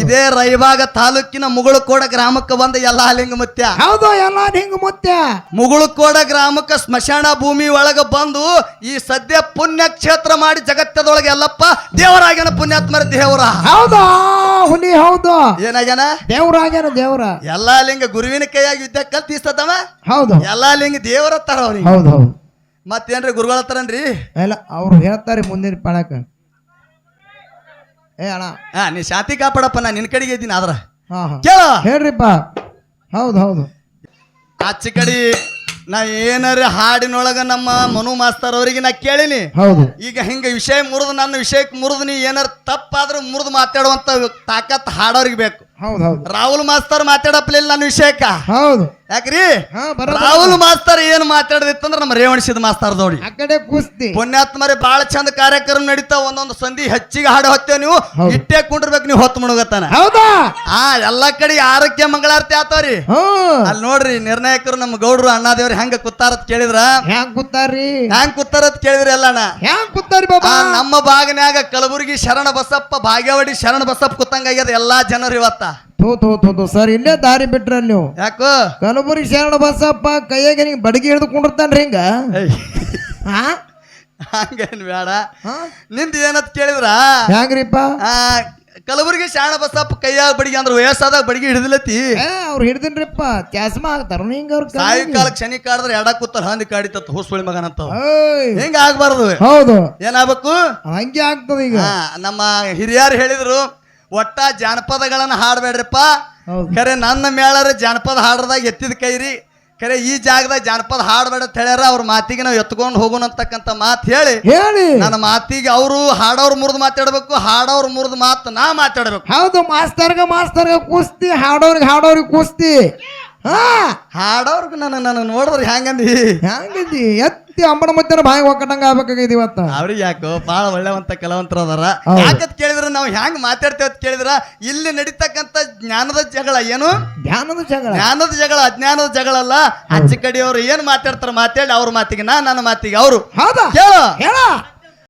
ಇದೇ ರೈಬಾಗ ತಾಲೂಕಿನ ಮುಗುಳುಕೋಡ ಗ್ರಾಮಕ್ಕೆ ಬಂದ ಎಲ್ಲಾ ಲಿಂಗ ಮುತ್ಯ ಹೌದು ಎಲ್ಲ ಹಿಂಗ ಮುತ್ಯ ಮುಗುಳುಕೋಡ ಗ್ರಾಮಕ್ಕೆ ಸ್ಮಶಾನ ಭೂಮಿ ಒಳಗ ಬಂದು ಈ ಸದ್ಯ ಪುಣ್ಯ ಕ್ಷೇತ್ರ ಮಾಡಿ ಜಗತ್ತದೊಳಗೆ ಎಲ್ಲಪ್ಪ ದೇವರಾಗ್ಯನ ಪುಣ್ಯಾತ್ಮರ ದೇವರ. ಹೌದಾ ಹುಲಿ ಹೌದು. ಏನಾಗ್ಯಾನ? ದೇವರಾಗ್ಯನ ದೇವರ. ಎಲ್ಲಾ ಲಿಂಗ ಗುರುವಿನ ಕೈಯಾಗಿ ವಿದ್ಯೆ ಕಲ್ತಿಸ್ತದವ? ಹೌದು. ಎಲ್ಲಾ ಲಿಂಗ ದೇವರ ತರ ಅವ್ರಿಗೆ ಹೌದು ಹೌದು. ಮತ್ತೇನ್ರಿ ಗುರುಗಳ ತರನ್ರಿ ಎಲ್ಲ ಅವ್ರು ಹೇಳ್ತಾರೆ ಮುಂದಿನ ಪಣಕ ಏ ಅಣ್ಣ. ಹಾ ನೀ ಶಾತಿ ಕಾಪಾಡಪ್ಪ ನಾ ನಿನ್ ಕಡೆಗೆ ಇದ್ದೀನಿ ಆದ್ರ. ಹಾ ಹಾ. ಕೇಳ. ಹೇಳ್ರಿಪ್ಪ. ಹೌದು ಹೌದು. ಆಚೆ ಕಡೆ ನಾ ಏನಾರ ಹಾಡಿನೊಳಗ ನಮ್ಮ ಮನು ಮಾಸ್ತರ್ ಅವರಿಗೆ ನಾ ಕೇಳಿನಿ. ಹೌದು. ಈಗ ಹಿಂಗ ವಿಷಯ ಮುರಿದು ನನ್ನ ವಿಷಯಕ್ಕೆ ಮುರಿದು ನೀ ಏನಾರ ತಪ್ಪಾದ್ರೂ ಮುರಿದು ಮಾತಾಡುವಂತ ತಾಕತ್ ಹಾಡೋರಿಗೆ ಬೇಕು. ಹೌದು ಹೌದು. ರಾಹುಲ್ ಮಾಸ್ತರ್ ಮಾತಾಡಪ್ಲಿಲ್ಲ ನನ್ನ ವಿಷಯಕ್ಕ. ಹೌದು. ಯಾಕ್ರಿ? ಹಾ ರಾಹುಲ್ ಮಾಸ್ತರ್ ಏನ್ ಮಾತಾಡದಿತ್ತಂದ್ರ ನಮ್ಮ ರೇವಣಿಸಿದ ಮಾಸ್ತರ್ ನೋಡಿ. ಆ ಕಡೆ ಕುಸ್ತಿ. ಪುಣ್ಯಾತ್ಮರಿ ಬಾಳ ಚಂದ ಕಾರ್ಯಕ್ರಮ ನಡೀತಾವ ಒಂದೊಂದು ಸಂಧಿ ಹೆಚ್ಚಿಗೆ ಹಾಡು ಹೊತ್ತೇವ್ ನೀವು. ಹೌದು. ಇಟ್ಟೆ ಕುಂಡಿರ್ಬೇಕು ನೀವು ಹೊತ್ತು ಮುಳುಗತ್ತಾನ. ಹೌದಾ? ಆ ಎಲ್ಲಾ ಕಡೆ ಆರೋಗ್ಯ ಮಂಗಳಾರತಿ ಆತವ್ರಿ. ಹ್ಮ್ ಅಲ್ಲಿ ನೋಡ್ರಿ ನಿರ್ಣಾಯಕರು ನಮ್ಮ ಗೌಡ್ರು ಅಣ್ಣಾದೇವ್ರಿ ಹೆಂಗ ಕುತ್ತಾರತ್ ಕೇಳಿದ್ರ? ಹ್ಯಾಂಗ್ ಕೂತಾರ್ರಿ? ಹೆಂಗ್ ಕುತ್ತಾರತ್ ಕೇಳಿದ್ರಿ ಎಲ್ಲಣ್ಣ ಹ್ಯಾಂಗ್ ಕೂತಾರಿ ಆ, ಬಾಬಾ ನಮ್ಮ ಭಾಗನ್ಯಾಗ ಕಲಬುರಗಿ ಶರಣ ಬಸಪ್ಪ ಭಾಗ್ಯವಾಡಿ ಶರಣ ಬಸಪ್ಪ ಕುತ್ತಂಗಾಗ್ಯದ ಎಲ್ಲಾ ಜನರು ಇವತ್ತ. ಥೂ ಥೋ ಥೋ ಥೋ. ಸರ್ ಇಲ್ಲೇ ದಾರಿ ಬಿಟ್ರ ನೀವು. ಯಾಕೋ? ಕಲಬುರಗಿ ಶರಣ ಬಸಪ್ಪ ಕೈಯಾಗ ನಿಂಗೆ ಬಡಗಿ ಹಿಡಿದು ಕುಂಡಿರ್ತಾನ್ರಿ ಹಿಂಗ? ಹಾ? ಹಂಗೇನ್ ಬೇಡ? ನಿಂದ ಏನತ್ ಕೇಳಿದ್ರ? ಹ್ಯಾಂಗ್ರಿಪ್ಪ? ಆ ಕಲಬುರಗಿ ಶರಣ ಬಸಪ್ಪ ಕೈಯಾಗ ಬಡಿಗೆ ಅಂದ್ರೆ ವಯಸ್ಸಾದಾಗ ಬಡಿಗೆ ಹಿಡಿದಿಲ್ಲತಿ ಏ ಅವ್ರು ಹಿಡ್ದಿನ್ರಿಪ್ಪ. ಕ್ಯಾಸ್ಮಾ ಆಗ್ತಾರ ಹಿಂಗ ಅವ್ರ ಸಾಯಂಕಾಲ ಶನಿ ಕಾಡಿದ್ರೆ ಎಡ ಕೂತಾರ ಹಂದಿ ಕಾಡಿತತ್ ಹುಸುಳಿ ಮಗನ ಅಂತ ಹಿಂಗ ಆಗ್ಬಾರ್ದು? ಹೌದು. ಏನಾಗ್ಬೇಕು? ಹಂಗೆ ಆಗ್ತದೆ ಈಗ. ನಮ್ಮ ಹಿರಿಯರು ಹೇಳಿದ್ರು ಒಟ್ಟ ಜಾನಪದಗಳನ್ನ ಹಾಡ್ಬೇಡ್ರಿಪ್ಪ. ಖರೆ ನನ್ನ ಮೇಳರ ಜಾನಪದ ಹಾಡ್ರದಾಗ ಎತ್ತಿದ ಕೈರಿ. ಖರೆ ಈ ಜಾಗದಾಗ ಜಾನಪದ ಹಾಡಬೇಡ ಅಂತ ಹೇಳ್ಯಾರ ಅವ್ರ ಮಾತಿಗೆ ನಾವು ಎತ್ಕೊಂಡು ಹೋಗೋಣ ಅಂತಕ್ಕಂಥ ಮಾತು ಹೇಳಿ. ಹೇಳಿ. ನನ್ನ ಮಾತಿಗೆ ಅವರು ಹಾಡೋರು ಮುರಿದು ಮಾತಾಡ್ಬೇಕು ಹಾಡೋರು ಮುರಿದು ಮಾತು ನಾ ಮಾತಾಡ್ಬೇಕು. ಹೌದು ಮಾಸ್ತರ್ಗ ಮಾಸ್ತರ್ಗ ಕುಸ್ತಿ ಹಾಡೋರಿಗೆ ಹಾಡೋರಿಗೆ ಕುಸ್ತಿ. ಹಾ? ಹಾಡೋರ್ಗು ನನ್ನ ನನ್ನ ನೋಡಿದ್ರೆ ಹೆಂಗಂದಿ ಹ್ಯಾಂಗಂದಿ? ಎತ್ತಿ ಅಂಬಣ ಮಧ್ಯಾಹ್ನ ಬಾಯಿ ಒಕ್ಕಟಂಗ ಆಗ್ಬೇಕಾಗೈತಿ ಇವತ್ತ. ಅವ್ರಿಗೆ ಯಾಕೋ ಭಾಳ ಒಳ್ಳೆವಂತ ಕಲಾವಂತರ ಅದಾರ ಹೌದು. ಯಾಕಂತ ಕೇಳಿದ್ರೆ ನಾವು ಹೆಂಗ್ ಮಾತಾಡ್ತೇವೆ ಅಂತ ಕೇಳಿದ್ರ ಇಲ್ಲಿ ನಡೀತಕ್ಕಂಥ ಜ್ಞಾನದ ಜಗಳ ಏನು? ಧ್ಯಾನದ ಜಗಳ. ಜ್ಞಾನದ ಜಗಳ ಅಜ್ಞಾನದ ಜಗಳ ಅಲ್ಲ ಅಚ್ಚ ಕಡೆಯವರು ಏನ್ ಮಾತಾಡ್ತಾರ ಮಾತಾಡಿ ಅವ್ರ ಮಾತಿಗೆ ನಾ ನನ್ನ ಮಾತಿಗೆ ಅವರು. ಹೌದಾ? ಕೇಳ. ಹೇಳ.